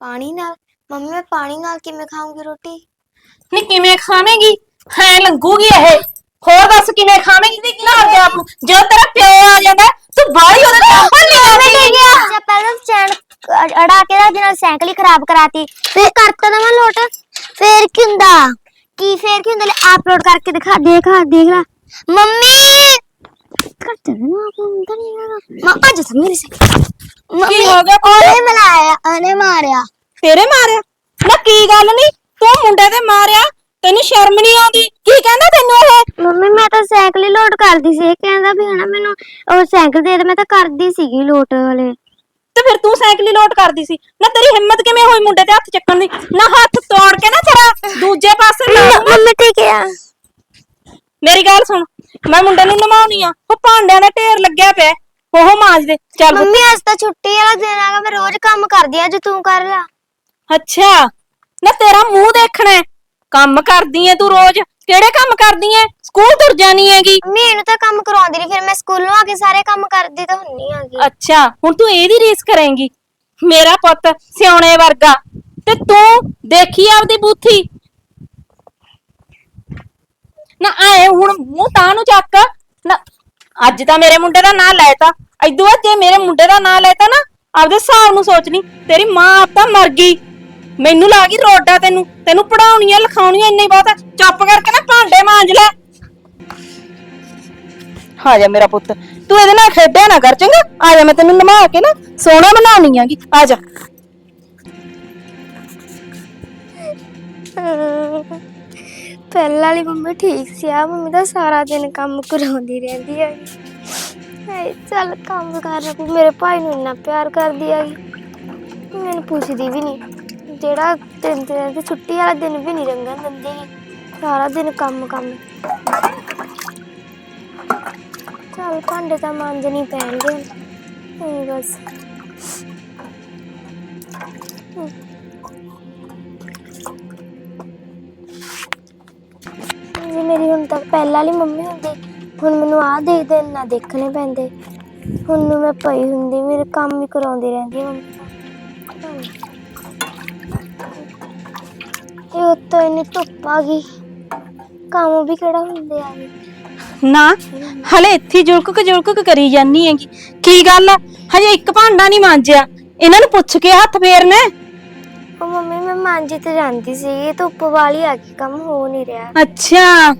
ਪਾਣੀ ਨਾਲ? ਮੰਮੀ ਮੈਂ ਪਾਣੀ ਨਾਲ ਕਿਵੇਂ ਖਾਊਂਗੀ ਰੋਟੀ? ਨੀ ਕਿਵੇਂ ਖਾਵੇਂਗੀ? ਹੈ ਲੰਗੂਗੀ ਇਹ। ਹੋਰ ਦੱਸ ਕਿਵੇਂ ਖਾਵੇਂਗੀ? ਤੇ ਕਿਹਨਾਂ ਆਪਣੇ ਆਪ ਨੂੰ। ਜਦੋਂ ਤੇਰਾ ਪਿਓ ਆ ਜਾਂਦਾ ਤੂੰ ਬਾਹਲੀ ਉਹਦੇ ਟੱਪਣ ਨਹੀਂ ਆਉਂਦੀ ਅੱਛਾ ਪਹਿਲਾਂ ਚੈਨ ਅੜਾ ਕੇ ਦਾ ਨਾਲ ਸਾਈਕਲ ਹੀ ਖਰਾਬ ਕਰਾਤੀ। ਫਿਰ ਕਰਤਾ ਦਵਾਂ ਲੋਟ। ਫੇਰ ਕੀ ਹੁੰਦਾ? ਕੀ ਫੇਰ ਕੀ ਹੁੰਦਾ? ਲੈ ਅਪਲੋਡ ਕਰਕੇ ਦਿਖਾ ਦੇਖ ਦੇਖ ਲੈ। ਮੰਮੀ! ਕਰ ਦੇਣਾ ਆਪ ਹੁੰਦਾ ਨਹੀਂ ਹੈਗਾ ਮਾਂ ਭੱਜ ਤਾ ਮੇਰੇ ਸੇ ਮੰਮੀ ਹੋ ਗਿਆ? ਉਹਨੇ ਮਲਾਇਆ ਉਹਨੇ ਮਾਰਿਆ ਤੇਰੇ ਮਾਰਿਆ ਨਾ ਕੀ ਗੱਲ ਨਹੀਂ ਤੂੰ ਮੁੰਡੇ ਤੇ ਮਾਰਿਆ ਤੈਨੂੰ ਸ਼ਰਮ ਨਹੀਂ ਆਉਂਦੀ ਕੀ ਕਹਿੰਦਾ ਤੈਨੂੰ ਇਹ ਮੰਮੀ ਮੈਂ ਤਾਂ ਸਾਈਕਲ ਹੀ ਲੋਡ ਕਰਦੀ ਸੀ ਇਹ ਕਹਿੰਦਾ ਵੀ ਹਨਾ ਮੈਨੂੰ ਉਹ ਸਾਈਕਲ ਦੇ ਦੇ ਮੈਂ ਤਾਂ ਕਰਦੀ ਸੀਗੀ ਲੋਡ ਵਾਲੇ ਤੇ ਫਿਰ ਤੂੰ ਸਾਈਕਲ ਹੀ ਲੋਟ ਕਰਦੀ ਸੀ ਨਾ ਤੇਰੀ ਹਿੰਮਤ ਕਿਵੇਂ ਹੋਈ ਮੁੰਡੇ ਤੇ ਹੱਥ ਚੱਕਣ ਦੀ ਨਾ ਹੱਥ ਤੋੜ ਕੇ ਨਾ ਤੇਰਾ ਦੂਜੇ ਪਾਸੇ ਲਾ। ਮੰਮੀ ਠੀਕ ਹੈ ਮੇਰੀ ਗੱਲ ਸੁਣ ਮੈਂ ਮੁੰਡੇ ਨੂੰ ਨਮਾਉਣੀ ਆ। ਉਹ ਭਾਂਡਿਆਂ ਦਾ ਢੇਰ ਲੱਗਿਆ ਪਿਆ ਉਹ ਮਾਂਜ ਦੇ। ਚੱਲ ਮੰਮੀ ਅੱਜ ਤਾਂ ਛੁੱਟੀ ਵਾਲਾ ਦਿਨ ਆਗਾ ਮੈਂ ਰੋਜ਼ ਕੰਮ ਕਰਦੀ ਆ ਜੇ ਤੂੰ ਕਰ ਲਿਆ ਅੱਛਾ। ਨਾ ਤੇਰਾ ਮੂੰਹ ਦੇਖਣਾ ਹੈ। ਕੰਮ ਕਰਦੀ ਐ ਤੂੰ ਰੋਜ਼। ਕਿਹੜੇ ਕੰਮ ਕਰਦੀ ਐ ਸਕੂਲ ਤੁਰ ਜਾਣੀ ਹੈਗੀ। ਮੈਨੂੰ ਤਾਂ ਕੰਮ ਕਰਾਉਂਦੀ ਨਹੀਂ ਫਿਰ ਮੈਂ ਸਕੂਲੋਂ ਆ ਕੇ ਸਾਰੇ ਕੰਮ ਕਰਦੀ ਤਾਂ ਹੁੰਨੀ ਆਗੀ ਅੱਛਾ ਹੁਣ ਤੂੰ ਇਹਦੀ ਰੀਸ ਕਰੇਂਗੀ। ਮੇਰਾ ਪੁੱਤ ਸਿਆਣੇ ਵਰਗਾ। ਤੇ ਤੂੰ ਦੇਖੀ ਆਪਦੀ ਬੂਥੀ। ਨਾ ਆਏ, ਹੁਣ ਮੂੰਹ ਤਾਂ ਨੂੰ ਚੱਕ। ਨਾ, ਅੱਜ ਤਾਂ ਮੇਰੇ ਮੁੰਡੇ ਦਾ ਨਾਂ ਲੈਤਾ। ਐਦੂ ਬਾਅਦ ਜੇ ਮੇਰੇ ਮੁੰਡੇ ਦਾ ਨਾਂ ਲੈਤਾ ਨਾ, ਆਪਦੇ ਹਿਸਾਬ ਨੂੰ ਸੋਚ ਲਈ ਤੇਰੀ ਮਾਂ ਆਪ ਤਾਂ ਮਰ ਗਈ। ਮੈਨੂੰ ਲਾ ਗਈ ਰੋਡਾ ਤੈਨੂੰ ਤੈਨੂੰ ਪੜਾਉਣੀਆਂ ਲਿਖਾਉਣੀਆਂ ਇੰਨਾ ਹੀ ਬਹੁਤ ਆ। ਚੁੱਪ ਕਰਕੇ ਨਾ ਭਾਂਡੇ ਮਾਂਜ ਲੈ। ਹਾਂ ਜਾ ਮੇਰਾ ਪੁੱਤ, ਤੂੰ ਇਹਦੇ ਨਾਲ ਖੇਡਿਆ ਨਾ ਕਰ, ਚੰਗਾ? ਆ ਜਾ, ਮੈਂ ਤੈਨੂੰ ਨਮਾ ਕੇ ਨਾ ਸੋਹਣਾ ਬਣਾਉਣੀ ਆਗੀ। ਆ ਜਾ। ਪਹਿਲਾਂ ਵਾਲੀ ਮੰਮੀ ਠੀਕ ਸੀ ਆ ਮੰਮੀ ਤਾਂ ਸਾਰਾ ਦਿਨ ਕੰਮ ਕਰਾਉਂਦੀ ਰਹਿੰਦੀ ਹੈ ਹਾਏ, ਚੱਲ ਕੰਮ ਕਰ ਰਹੀ ਮੇਰੇ ਭਾਈ ਨੂੰ ਇੰਨਾ ਪਿਆਰ ਕਰਦੀ ਹੈਗੀ ਮੈਨੂੰ ਪੁੱਛਦੀ ਵੀ ਨਹੀਂ, ਜਿਹੜਾ ਤਿੰਨ ਦਿਨ ਤੇ ਛੁੱਟੀ ਵਾਲਾ ਦਿਨ ਵੀ ਨਹੀਂ ਰੰਗਣ ਦਿੰਦੀ। ਸਾਰਾ ਦਿਨ ਕੰਮ ਕੰਮ। ਚੱਲ ਭਾਂਡੇ ਤਾਂ ਮਾਂਜਣੀ ਪੈਣਗੇ। ਹੁਣ ਬਸ। ਜੇ ਮੇਰੀ ਹੁਣ ਤੱਕ ਪਹਿਲਾਂ ਵਾਲੀ ਮੰਮੀ ਹੁੰਦੀ, ਹੁਣ ਮੈਨੂੰ ਆਹ ਦੇਖਦੇ ਨਾ ਦੇਖਣੇ ਪੈਂਦੇ। ਹੁਣ ਨੂੰ ਮੈਂ ਪਈ ਹੁੰਦੀ, ਮੇਰੇ ਕੰਮ ਹੀ ਕਰਾਉਂਦੀ ਰਹਿੰਦੀ ਮੰਮੀ। ਇਹ ਉੱਤੋਂ ਇੰਨੀ ਧੁੱਪ ਆ ਗਈ। ਕੰਮ ਵੀ ਕਿਹੜਾ ਹੁੰਦੇ ਆ ਗਏ ਨਾ, ਹਲੇ ਇੱਥੇ ਜੁਲਕ ਜੁਲਕ ਕਰੀ ਜਾਨੀ ਹੈਗੀ। ਕੀ ਗੱਲ ਆ? ਹਜੇ ਇੱਕ ਭਾਂਡਾ ਨਹੀਂ ਮਾਂਜਿਆ। ਇਹਨਾਂ ਨੂੰ ਪੁੱਛ ਕੇ ਹੱਥ ਫੇਰਨਾ ਹੈ। ਮਾਂਜੀ ਤੇ ਜਾਂਦੀ ਸੀ। ਧੁੱਪ ਵਾਲੀ ਆ ਗਈ ਕੰਮ ਹੋ ਨਹੀਂ ਰਿਹਾ। ਅੱਛਾ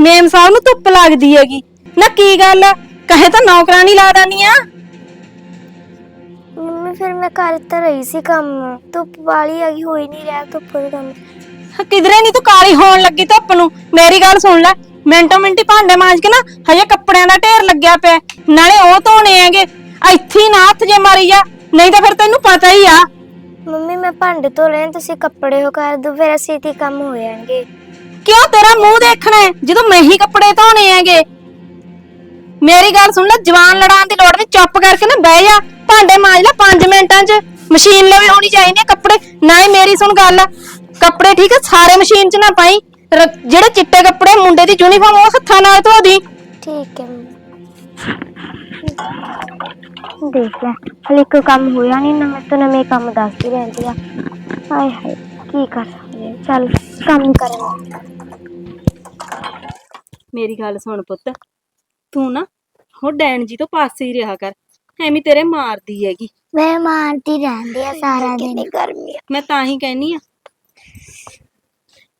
ਮੇਮ ਸਾਹਿਬ ਨੂੰ ਧੁੱਪ ਲੱਗਦੀ ਹੈਗੀ। ਨਾ ਕੀ ਗੱਲ? ਕਹੇ ਤਾਂ ਨੌਕਰਾਨੀ ਲਾ ਦਾਨੀ ਆ। ਮੰਮੀ ਫਿਰ ਮੈਂ ਕਰ ਤਾਂ ਰਹੀ ਸੀ ਕੰਮ। ਧੁੱਪ ਵਾਲੀ ਆ ਗਈ ਹੋ ਹੀ ਨਹੀਂ ਰਿਹਾ ਧੁੱਪ ਦੇ ਕੰਮ। ਕਿਧਰੇ ਨਹੀਂ ਤੂੰ ਕਾਲੀ ਹੋਣ ਲੱਗੀ ਧੁੱਪ ਨੂੰ? ਮੇਰੀ ਗੱਲ ਸੁਣ ਲੈ। ਮਿੰਟੋ ਮਿੰਟੀ ਭਾਂਡੇ ਮਾਂਜ ਕੇ ਨਾ ਹਜੇ ਕੱਪੜਿਆਂ ਦਾ ਢੇਰ ਲੱਗਿਆ ਪਿਆ। ਨਾਲੇ ਉਹ ਧੋਣੇ ਹੈਗੇ। ਇੱਥੇ ਹੀ ਨਾ ਹੱਥ ਜੇ ਮਾਰੀ ਜਾ। ਨਹੀਂ ਤਾਂ ਫਿਰ ਤੈਨੂੰ ਪਤਾ ਹੀ ਆ। ਮੰਮੀ ਮੈਂ ਭਾਂਡੇ ਧੋ ਰਹੇ ਤੁਸੀਂ ਕੱਪੜੇ ਹੋ ਕਰ ਦੋ ਫਿਰ ਅਸੀਂ ਤੇ ਕੰਮ ਹੋ ਜਾਣਗੇ। ਕਿਉਂ ਤੇਰਾ ਮੂੰਹ ਦੇਖਣਾ ਹੈ? ਜਦੋਂ ਮੈਂ ਹੀ ਕੱਪੜੇ ਧੋਣੇ ਹੈਗੇ। ਮੇਰੀ ਗੱਲ ਸੁਣ ਲੈ ਜਵਾਨ ਲੜਾਉਣ ਦੀ ਲੋੜ ਨਹੀਂ ਚੁੱਪ ਕਰਕੇ ਨਾ ਬਹਿ ਜਾ। ਭਾਂਡੇ ਮਾਂਜ ਲੈ 5 ਮਿੰਟਾਂ 'ਚ। ਮਸ਼ੀਨ ਲਵੇ ਹੋਣੀ ਚਾਹੀਦੀ ਹੈ ਕੱਪੜੇ। ਨਾ ਹੀ ਮੇਰੀ ਸੁਣ ਗੱਲ। ਕੱਪੜੇ ਠੀਕ ਹੈ ਸਾਰੇ ਮਸ਼ੀਨ 'ਚ ਨਾ ਪਾਈ। ਰ- ਜਿਹੜੇ ਚਿੱਟੇ ਕੱਪੜੇ ਮੁੰਡੇ ਦੀ ਯੂਨੀਫਾਰਮ ਉਹ ਹੱਥਾਂ ਨਾਲ ਧੋ ਦੀ। ਠੀਕ ਹੈ ਮੰਮੀ। ਦੇਖ ਲੈ। ਹਲੇ ਕੋਈ ਕੰਮ ਹੋਇਆ ਨਹੀਂ ਨਾ ਮੈਂ ਤਾਂ ਨਵੇਂ ਕੰਮ ਦੱਸਦੀ ਰਹਿੰਦੀ ਆ। ਹਾਏ ਹਾਏ ਕੀ ਕਰ ਸਕਦੇ? ਚੱਲ ਕੰਮ ਕਰਾਂ ਮੇਰੀ ਗੱਲ ਸੁਣ ਪੁੱਤ ਤੂੰ ਨਾ ਹੋ ਡੈਣ ਜੀ ਤੋਂ ਪਾਸੇ ਹੀ ਰਿਹਾ ਕਰ। ਐਵੇਂ ਤੇਰੇ ਮਾਰਦੀ ਹੈਗੀ। ਮੈਂ ਮਾਰਦੀ ਰਹਿੰਦੀ ਆ ਸਾਰਾ ਦਿਨ। ਗਰਮੀ ਆ। ਮੈਂ ਤਾਂ ਹੀ ਕਹਿਨੀ ਆ।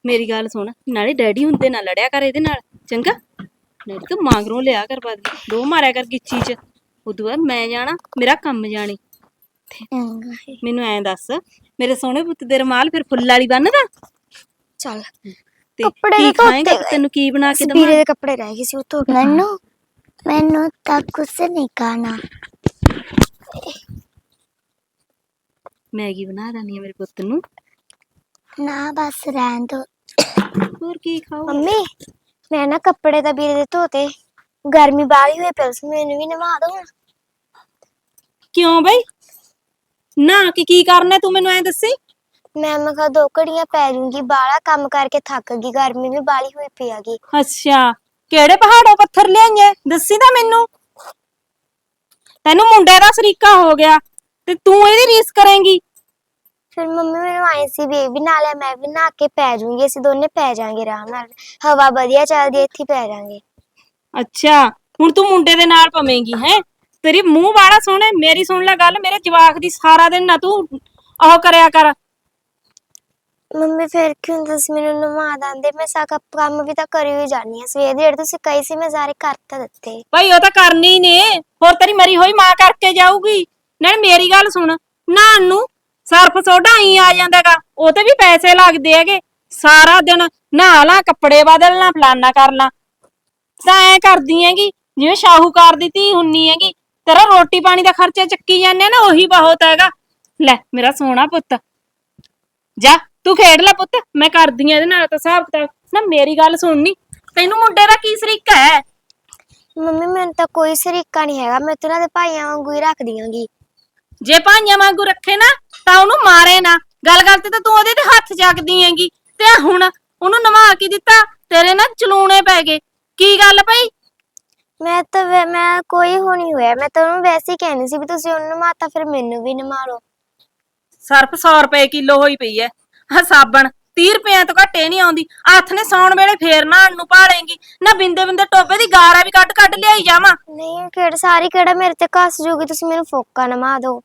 ਮੇਰੀ ਗੱਲ ਸੁਣ ਨਾਲੇ ਡੈਡੀ ਹੁੰਦੇ ਨਾ ਲੜਿਆ ਕਰ ਇਹਦੇ ਨਾਲ ਚੰਗਾ? ਡੈਡੀ ਤੂੰ ਮਾਂਗਰੋਂ ਲਿਆ ਕਰ ਬਾਦ ਦੋ ਮਾਰਿਆ ਕਰ ਗਿੱਚੀ ਚ। ਉਦੋਂ ਬਾਅਦ ਮੈਂ ਜਾਣਾ ਮੇਰਾ ਕੰਮ ਜਾਣੀ। ਚੰਗਾ। ਮੈਨੂੰ ਐਂ ਦੱਸ ਮੇਰੇ ਸੋਹਣੇ ਪੁੱਤ ਦੇ ਰਮਾਲ ਫਿਰ ਫੁੱਲ ਵਾਲੀ ਬੰਨਦਾ? ਚੱਲ। ਤੇ ਕੱਪੜੇ ਕੀ ਤਾਂ ਖਾਏਂਗਾ? ਗਏ। ਤੈਨੂੰ ਕੀ ਬਣਾ ਕੇ ਵੀਰੇ ਦਵਾਂ? ਦੇ ਕੱਪੜੇ ਰਹਿ ਗਏ ਸੀ ਉਹ ਧੋ ਕੇ ਮੈਨੂੰ ਮੈਨੂੰ ਤਾਂ ਕੁਛ ਨਹੀਂ ਖਾਣਾ। ਮੈਗੀ ਬਣਾ ਦਾਨੀ ਆ ਮੇਰੇ ਪੁੱਤ ਨੂੰ। ਨਾ ਬਸ ਰਹਿਣ ਦੋ। ਹੋਰ ਕੀ ਖਾਓ ਮੰਮੀ ਮੈਂ ਨਾ ਕੱਪੜੇ ਤਾਂ ਵੀਰੇ ਦੇ ਧੋਤੇ। ਗਰਮੀ ਬਾਹਲੀ ਹੋਈ ਪਈ ਸੀ ਮੈਨੂੰ ਵੀ ਨਵਾ ਦੋ ਹੁਣ। ਕਿਉਂ ਬਈ? ਨਾ ਕੀ ਕੀ ਕਰਨਾ ਤੂੰ ਮੈਨੂੰ ਐਂ ਦੱਸੀ? ਮੈਂ ਮੈਂ ਕਿਹਾ ਦੋ ਘੜੀਆਂ ਪੈ ਜੂੰਗੀ ਬਾਹਲਾ ਕੰਮ ਕਰਕੇ ਥੱਕ ਗਈ ਗਰਮੀ ਵੀ ਬਾਹਲੀ ਹੋਈ ਪਈ ਹੈਗੀ। ਅੱਛਾ ਕਿਹੜੇ ਪਹਾੜੋਂ ਪੱਥਰ ਲਿਆਈਏ? ਦੱਸੀ ਤਾਂ ਮੈਨੂੰ। ਤੈਨੂੰ ਮੁੰਡੇ ਦਾ ਸਰੀਕਾ ਹੋ ਗਿਆ ਤੇ ਤੂੰ ਇਹਦੀ ਰੀਸ ਕਰੇਂਗੀ। ਫਿਰ ਮੰਮੀ ਮੈਨੂੰ ਆਏ ਸੀ ਵੀ ਇਹ ਵੀ ਨਾਲ ਹੈ ਮੈਂ ਵੀ ਨਹਾ ਕੇ ਪੈ ਜਾਊਂਗੀ ਅਸੀਂ ਦੋਨੇ ਪੈ ਜਾਾਂਗੇ ਆਰਾਮ ਨਾਲ। ਹਵਾ ਵਧੀਆ ਚੱਲਦੀ ਹੈ, ਇੱਥੇ ਹੀ ਪੈ ਜਾਾਂਗੇ। ਅੱਛਾ ਹੁਣ ਤੂੰ ਮੁੰਡੇ ਦੇ ਨਾਲ ਪਵੇਂਗੀ ਹੈ? ਤੇਰੀ ਮੂੰਹ ਵਾਲਾ ਸੋਹਣਾ ਹੈ। ਮੇਰੀ ਸੁਣ ਲੈ ਗੱਲ ਮੇਰੇ ਜਵਾਕ ਦੀ ਸਾਰਾ ਦਿਨ ਨਾ ਤੂੰ ਉਹ ਕਰਿਆ ਕਰ। ਮੰਮੀ ਫਿਰ ਕਿਉਂ ਤੁਸੀਂ ਮੈਨੂੰ ਨਵਾ ਦਿੰਦੇ? ਮੈਂ ਸਾ ਕੰਮ ਵੀ ਤਾਂ ਕਰੀ ਹੋਈ ਜਾਨੀ ਆ ਸਵੇਰ ਦੇ ਜਿਹੜੇ ਤੁਸੀਂ ਕਹੀ ਸੀ ਮੈਂ ਸਾਰੇ ਕਰ ਤਾਂ ਦਿੱਤੇ। ਭਾਈ ਉਹ ਤਾਂ ਕਰਨੀ ਨੇ। ਹੋਰ ਤੇਰੀ ਮਰੀ ਹੋਈ ਮਾਂ ਕਰਕੇ ਜਾਊਗੀ। ਨਾਲ ਮੇਰੀ ਗੱਲ ਸੁਣ ਨਹਾਉਣ ਨੂੰ ਸਰਫ ਸੋਡਾ ਹੀ ਆ ਜਾਂਦਾਗਾ। ਉਹ ਤੇ ਵੀ ਪੈਸੇ ਲੱਗਦੇ ਹੈਗੇ। ਸਾਰਾ ਦਿਨ ਨਹਾ ਲਾ ਕੱਪੜੇ ਬਦਲਣਾ ਫਲਾਨਾ ਕਰਨਾ। ਤਾਂ ਐ ਕਰਦੀ ਹੈਗੀ ਜਿਵੇਂ ਸ਼ਾਹੂਕਾਰ ਦੀ ਧੀ ਹੁੰਨੀ ਹੈਗੀ ਤੇਰਾ ਰੋਟੀ ਪਾਣੀ ਦਾ ਖਰਚਾ ਚੱਕੀ ਜਾਂਦੇ ਆ ਨਾ ਉਹੀ ਬਹੁਤ ਹੈਗਾ। ਲੈ ਮੇਰਾ ਸੋਹਣਾ ਪੁੱਤ। ਜਾ ਤੂੰ ਖੇਡ ਲੈ ਪੁੱਤ ਮੈਂ ਕਰਦੀ ਆ ਇਹਦੇ ਨਾਲ ਤਾਂ ਹਿਸਾਬ ਕਿਤਾਬ। ਨਾ ਮੇਰੀ ਗੱਲ ਸੁਣਨੀ ਤੈਨੂੰ ਮੁੰਡੇ ਦਾ ਕੀ ਸਰੀਕਾ ਹੈ? ਮੰਮੀ ਮੈਨੂੰ ਤਾਂ ਕੋਈ ਸਰੀਕਾ ਨਹੀਂ ਹੈਗਾ ਮੈਂ ਤਾਂ ਉਹਨਾਂ ਦੇ ਭਾਈਆਂ ਵਾਂਗੂ ਹੀ ਰੱਖ ਦਿਆਂਗੀ ਜੇ ਭਾਈਆਂ ਵਾਂਗੂ ਰੱਖੇ ਨਾ ਤਾਂ ਉਹਨੂੰ ਮਾਰੇ ਨਾ। ਗੱਲ ਗੱਲ ਤੇ ਤਾਂ ਤੂੰ ਉਹਦੇ ਤੇ ਹੱਥ ਚੱਕਦੀ ਹੈਗੀ। ਤੇ ਆਹ ਹੁਣ ਉਹਨੂੰ ਨਵਾ ਕੇ ਦਿੱਤਾ ਤੇਰੇ ਨਾਲ ਚਲੂਣੇ ਪੈ ਗਏ। ਕੀ ਗੱਲ ਭਾਈ? ਮੈਂ ਤਾਂ ਵੈ- ਮੈਂ ਕੋਈ ਹੋ ਨਹੀਂ ਹੋਇਆ। ਮੈਂ ਤਾਂ ਉਹਨੂੰ ਵੈਸੇ ਹੀ ਕਹਿੰਦੀ ਸੀ ਵੀ ਤੁਸੀਂ ਉਹਨੂੰ ਮਾਤਾ ਫਿਰ ਮੈਨੂੰ ਵੀ ਨਮਾ ਲਓ ਸਰਫ 100 ਰੁਪਏ ਕਿਲੋ ਹੋਈ ਪਈ ਐ। ਆ ਸਾਬਣ 30 ਰੁਪਏ ਤੋਂ ਘੱਟੇ ਨਹੀਂ ਆਉਂਦੀ। ਹੱਥ ਨੇ ਸੌਣ ਵੇਲੇ ਫੇਰ ਨਹਾਉਣ ਨੂੰ ਭਾਲੇਂਗੀ। ਨਾ ਬਿੰਦੇ ਬਿੰਦੇ ਟੋਬੇ ਦੀ ਗਾਰਾ ਵੀ ਕੱਢ ਕੱਢ ਲਿਆਈ ਜਾਵਾਂ। ਨਹੀਂ ਕਿਹੜਾ ਸਾਰੀ ਕਿਹੜਾ ਮੇਰੇ ਤੇ ਘਸ ਜੂਗੀ ਤੁਸੀਂ ਮੈਨੂੰ ਫੋਕਾ ਨਮਾ ਦਿਓ।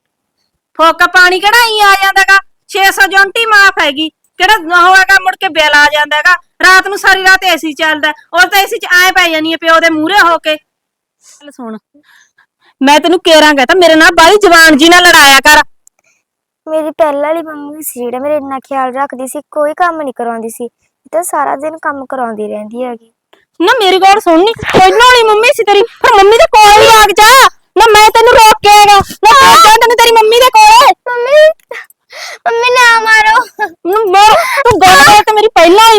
ਫੋਕਾ ਪਾਣੀ ਕਿਹੜਾ ਹੀ ਆ ਜਾਂਦਾਗਾ? 600 ਜੌਂਟੀ ਮਾਫ ਹੈਗੀ। ਕਿਹੜਾ ਉਹ ਹੈਗਾ ਮੁੜ ਕੇ ਬਿੱਲ ਆ ਜਾਂਦਾਗਾ ਰਾਤ ਨੂੰ ਸਾਰੀ ਰਾਤ ਏਸੀ ਚੱਲਦਾ ਉਹ ਤਾਂ ਏਸੀ ਚ ਐ ਪੈ ਜਾਨੀ ਆ ਪਿਓ ਦੇ ਮੂਹਰੇ ਹੋ ਕੇ। ਚੱਲ ਸੁਣ ਮੈਂ ਤੈਨੂੰ ਕੇਰਾਂਗਾ ਤਾਂ ਮੇਰੇ ਨਾਲ ਬਾਹਲੀ ਜਵਾਨ ਜੀ ਨਾਲ ਲੜਾਇਆ ਕਰ। ਮੇਰੀ ਪਹਿਲਾਂ ਵਾਲੀ ਮੰਮੀ ਸੀ ਜਿਹੜਾ ਮੇਰੇ ਇੰਨਾ ਖਿਆਲ ਰੱਖਦੀ ਸੀ ਕੋਈ ਕੰਮ ਨਹੀਂ ਕਰਵਾਉਂਦੀ ਸੀ। ਇਹ ਤਾਂ ਸਾਰਾ ਦਿਨ ਕੰਮ ਕਰਾਉਂਦੀ ਰਹਿੰਦੀ ਹੈਗੀ। ਨਾ ਮੇਰੀ ਗੱਲ ਸੁਣਨੀ ਪਹਿਲਾਂ ਵਾਲੀ ਮੰਮੀ ਸੀ ਤੇਰੀ ਫਿਰ ਮੰਮੀ ਦੇ ਕੋਲ ਹੀ ਆ ਜਾ। ਨਾ ਮੈਂ ਤੈਨੂੰ ਰੋਕ ਕੇ ਆਗਾ ਨਾ ਤੈਨੂੰ ਤੇਰੀ ਮੰਮੀ ਦੇ ਕੋਲ ਮੰਮੀ ਮੰਮੀ ਨਾ ਮਾਰੋ ਨੂੰ ਮਰ ਤੂੰ ਗੱਲ ਕਰ ਤੇ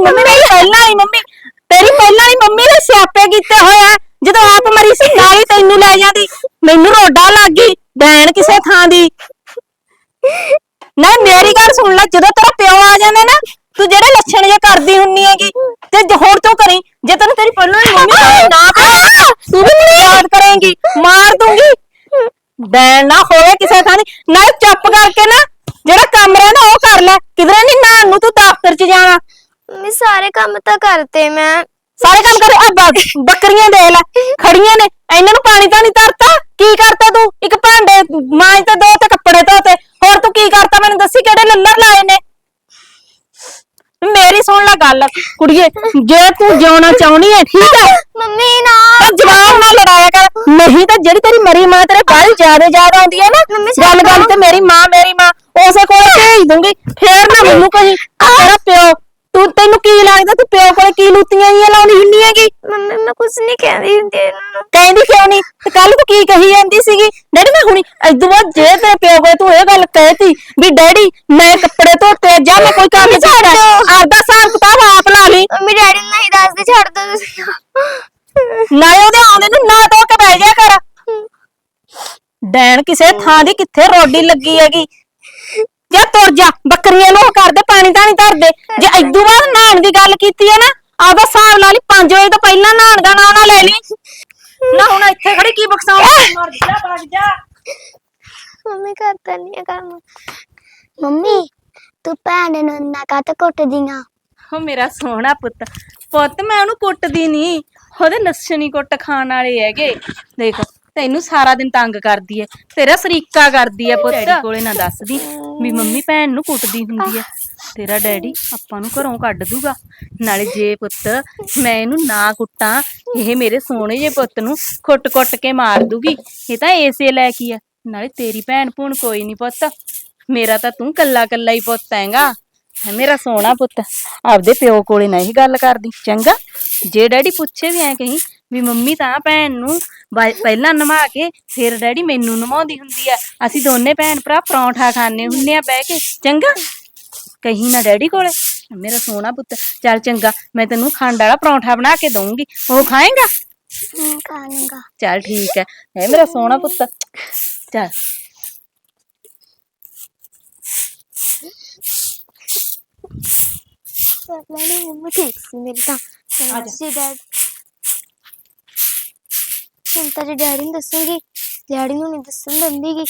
ਮੇਰੀ ਮੰਮੀ ਮੇਰੀ ਪਹਿਲਾਂ ਵਾਲੀ ਮੰਮੀ, ਤੇਰੀ ਪਹਿਲਾਂ ਵਾਲੀ ਮੰਮੀ ਨੇ ਸਿਆਪੇ ਕੀਤੇ ਹੋਏ ਆ। ਜਦੋਂ ਆਪ ਮਰੀ ਸੀ ਨਾਲ ਹੀ ਤੈਨੂੰ ਲੈ ਜਾਂਦੀ। ਮੈਨੂੰ ਰੋਡਾ ਲੱਗ ਗਈ ਡੈਣ ਕਿਸੇ ਥਾਂ ਦੀ। ਨਾ, ਮੇਰੀ ਗੱਲ ਸੁਣ ਲੈ, ਜਦੋਂ ਤੇਰਾ ਪਿਓ ਆ ਜਾਂਦਾ ਨਾ, ਤੂੰ ਜਿਹੜੇ ਲੱਛਣ ਜੇ ਕਰਦੀ ਹੁੰਨੀ ਹੈਗੀ, ਤੇ ਜ- ਹੁਣ ਤੂੰ ਕਰੀ। ਜੇ ਤੈਨੂੰ ਤੇਰੀ ਪਹਿਲਾਂ ਵਾਲੀ ਮੰਮੀ ਨਾਲ ਨਾ ਕਰੇ ਤੂੰ ਵੀ ਮੈਨੂੰ ਯਾਦ ਕਰੇਂਗੀ, ਮਾਰ ਦੂੰਗੀ। ਡੈਣ ਨਾ ਹੋਵੇ ਕਿਸੇ ਥਾਂ ਦੀ। ਨਾ ਚੁੱਪ ਕਰਕੇ ਨਾ, ਜਿਹੜਾ ਕੰਮ ਰਹਿਣਾ ਉਹ ਕਰ ਲੈ। ਕਿਧਰੇ ਨਹੀਂ ਨਾ ਨੂੰ ਤੂੰ ਦਫ਼ਤਰ 'ਚ ਜਾਣਾ। ਮੰਮੀ ਸਾਰੇ ਕੰਮ ਤਾਂ ਕਰਤੇ ਮੈਂ। ਸਾਰੇ ਕੰਮ ਕਰੇ? ਆ ਬ- ਬੱਕਰੀਆਂ ਦੇ ਲੈ ਖੜੀਆਂ ਨੇ। ਇਹਨਾਂ ਨੂੰ ਪਾਣੀ ਤਾਂ ਨਹੀਂ ਧਰਤਾ? ਕੀ ਕਰਤਾ ਤੂੰ? ਇੱਕ ਭਾਂਡੇ ਮਾਂਜ ਤੇ ਦੋ ਤੇ ਕੱਪੜੇ ਧੋਤੇ ਹੋਰ ਤੂੰ ਕੀ ਕਰਤਾ? ਮੈਨੂੰ ਦੱਸੀ ਕਿਹੜੇ ਲੱਲਰ ਲਾਏ ਨੇ। ਮੇਰੀ ਸੁਣ ਲੈ ਗੱਲ। ਕੁੜੀਏ ਜੇ ਤੂੰ ਜਿਉਣਾ ਚਾਹਣੀ ਹੈ ਠੀਕ ਹੈ ਮੰਮੀ ਨਾ। ਤਾਂ ਜਵਾਨ ਨਾਲ ਲੜਾਇਆ ਕਰ। ਨਹੀਂ ਤਾਂ ਜਿਹੜੀ ਤੇਰੀ ਮਰੀ ਮਾਂ ਤੇਰੇ ਬਾਹਲੀ ਜ਼ਿਆਦਾ ਜ਼ਿਆਦਾ ਆਉਂਦੀ ਹੈ ਨਾ ਮੰਮੀ ਗੱਲ ਗੱਲ ਤੇ ਮੇਰੀ ਮਾਂ ਮੇਰੀ ਮਾਂ ਉਸੇ ਕੋਲ ਭੇਜ ਦੂੰਗੀ। ਫੇਰ ਨਾ ਮੈਨੂੰ ਕਹੀ ਤੇਰਾ ਪਿਓ ਤੂੰ ਤੈਨੂੰ ਕੀ ਲੱਗਦਾ ਤੂੰ ਪਿਓ ਕੋਲੇ ਕੀ ਲੂਤੀਆਂ ਜੀਆਂ ਲਾਉਣੀ ਹੁੰਨੀ ਹੈਗੀ? ਮੰਮੀ ਮੈਂ ਕੁਝ ਨਹੀਂ ਕਹਿੰਦੀ ਹੁੰਦੀ ਇਹਨਾਂ ਨੂੰ। ਕਹਿੰਦੀ ਕਿਉਂ ਨਹੀਂ ਤੇ ਕੱਲ ਤੂੰ ਕੀ ਕਹੀ ਜਾਂਦੀ ਸੀਗੀ? ਡੈਡੀ ਮੈਂ ਹੁਣੀ ਇਦੋਂ ਬਾਅਦ ਜੇ ਤੇਰੇ ਪਿਓ ਕੋਲੇ ਤੂੰ ਇਹ ਗੱਲ ਕਹਿਤੀ ਵੀ ਡੈਡੀ ਮੈਂ ਕੱਪੜੇ ਧੋਤੇ ਆ, ਜਾਂ ਮੈਂ ਕੋਈ ਕੰਮ ਕੀਤਾ ਆਪਦਾ ਹਿਸਾਬ ਕਿਤਾਬ ਆਪ ਲਾ ਲਈ। ਮੰਮੀ ਡੈਡੀ ਨੂੰ ਨਹੀਂ ਦੱਸਦੇ ਛੱਡ ਦੋ ਤੁਸੀਂ ਨਾਲੇ ਉਹਦੇ ਆਉਂਦੇ ਨੂੰ ਨਾ ਧੋ ਕੇ ਬਹਿ ਜਾ ਕਰ। ਡੈਣ ਕਿਸੇ ਥਾਂ ਦੀ ਕਿੱਥੇ ਰੋਡੀ ਲੱਗੀ ਹੈਗੀ? ਜਾਂ ਤੁਰ ਜਾ ਬੱਕਰੀਆਂ ਨੂੰ ਉਹ ਕਰਦੇ ਪਾਣੀ ਤਾਂ ਨਹੀਂ ਧਰਦੇ ਜੇ ਇਦੋਂ ਬਾਅਦ ਨਹਾਉਣ ਦੀ ਗੱਲ ਕੀਤੀ ਹੈ ਨਾ ਆਪਦਾ ਹਿਸਾਬ ਲਾ ਲਈ 5 ਵਜੇ ਤੋਂ ਪਹਿਲਾਂ ਨਹਾਉਣ ਦਾ ਨਾਂ ਨਾ ਲੈ ਲਈ। ਨਾ ਹੁਣ ਇੱਥੇ ਖੜੀ ਕੀ ਬਕਸਾਉਂ ਮਰ ਜਾ ਭੱਜ ਜਾ ਮੰਮੀ ਕਰਦਾ ਨਹੀਂ ਕੰਮ। ਮੰਮੀ ਤੂੰ ਭੈਣ ਨੂੰ ਇੰਨਾ ਕੱਟ ਕੁੱਟਦੀਆਂ ਹੋ ਮੇਰਾ ਸੋਹਣਾ ਪੁੱਤ। ਪੁੱਤ ਮੈਂ ਉਹਨੂੰ ਕੁੱਟਦੀ ਨਹੀਂ ਉਹਦੇ ਲੱਛਣ ਹੀ ਕੁੱਟ ਖਾਣ ਵਾਲੇ ਹੈਗੇ। ਦੇਖ ਤੈਨੂੰ ਸਾਰਾ ਦਿਨ ਤੰਗ ਕਰਦੀ ਐ। ਤੇਰਾ ਸਰੀਕਾ ਕਰਦੀ ਐ ਪੁੱਤ। ਡੈਡੀ ਕੋਲੇ ਨਾ ਦੱਸਦੀ ਵੀ ਮੰਮੀ ਭੈਣ ਨੂੰ ਕੁੱਟਦੀ ਹੁੰਦੀ ਐ। ਤੇਰਾ ਡੈਡੀ ਆਪਾਂ ਨੂੰ ਘਰੋਂ ਕੱਢ ਦੂਗਾ। ਨਾਲੇ ਜੇ ਪੁੱਤ ਮੈਂ ਇਹਨੂੰ ਨਾ ਕੁੱਟਾਂ ਇਹ ਮੇਰੇ ਸੋਹਣੇ ਜੇ ਪੁੱਤ ਨੂੰ ਕੁੱਟ-ਕੁੱਟ ਕੇ ਮਾਰ ਦੂਗੀ। ਇਹ ਤਾਂ ਏਸੇ ਲੈ ਕੀ ਐ। ਨਾਲੇ ਤੇਰੀ ਭੈਣ ਭੂਣ ਕੋਈ ਨਹੀਂ ਪੁੱਤ। ਮੇਰਾ ਤਾਂ ਤੂੰ ਕੱਲਾ ਕੱਲਾ ਹੀ ਪੁੱਤ ਹੈਗਾ। ਹੈ ਮੇਰਾ ਸੋਹਣਾ ਪੁੱਤ। ਆਪਦੇ ਪਿਓ ਕੋਲੇ ਨਹੀਂ ਗੱਲ ਕਰਦੀ। ਚੰਗਾ? ਜੇ ਡੈਡੀ ਪੁੱਛੇ ਵੀ ਐ ਕਹੀਂ ਵੀ ਮੰਮੀ ਤਾਂ ਭੈਣ ਨੂੰ ਬਾ- ਪਹਿਲਾਂ ਨਵਾ ਕੇ ਫਿਰ ਡੈਡੀ ਮੈਨੂੰ ਨਵਾਉਂਦੀ ਹੁੰਦੀ ਆ। ਅਸੀਂ ਦੋਨੇ ਭੈਣ ਭਰਾ ਪਰੌਂਠਾ ਖਾਣੇ ਹੁੰਨੇ ਆ ਬਹਿ ਕੇ। ਚੰਗਾ? ਕਹੀਂ ਨਾ ਡੈਡੀ ਕੋਲੇ। ਮੇਰਾ ਸੋਹਣਾ ਪੁੱਤ ਚੱਲ ਚੰਗਾ ਮੈਂ ਤੈਨੂੰ ਖੰਡ ਵਾਲਾ ਪਰੌਂਠਾ ਬਣਾ ਕੇ ਦਊਂਗੀ। ਉਹ ਖਾਏਗਾ? ਹਮ, ਖਾ ਲੂੰਗਾ ਚੱਲ ਠੀਕ ਹੈ ਹੈ ਮੇਰਾ ਸੋਹਣਾ ਪੁੱਤ। ਚੱਲ। ਪਹਿਲਾਂ ਨਹੀਂ ਮੰਮੀ ਠੀਕ ਸੀ ਮੇਰੀ ਤਾਂ। ਆ ਜਾ। ਹੁਣ ਤਾਂ ਜੇ ਡੈਡੀ ਨੂੰ ਦੱਸੂਗੀ, ਡੈਡੀ ਨੂੰ ਨਹੀਂ ਦੱਸਣ ਦਿੰਦੀ ਗੀ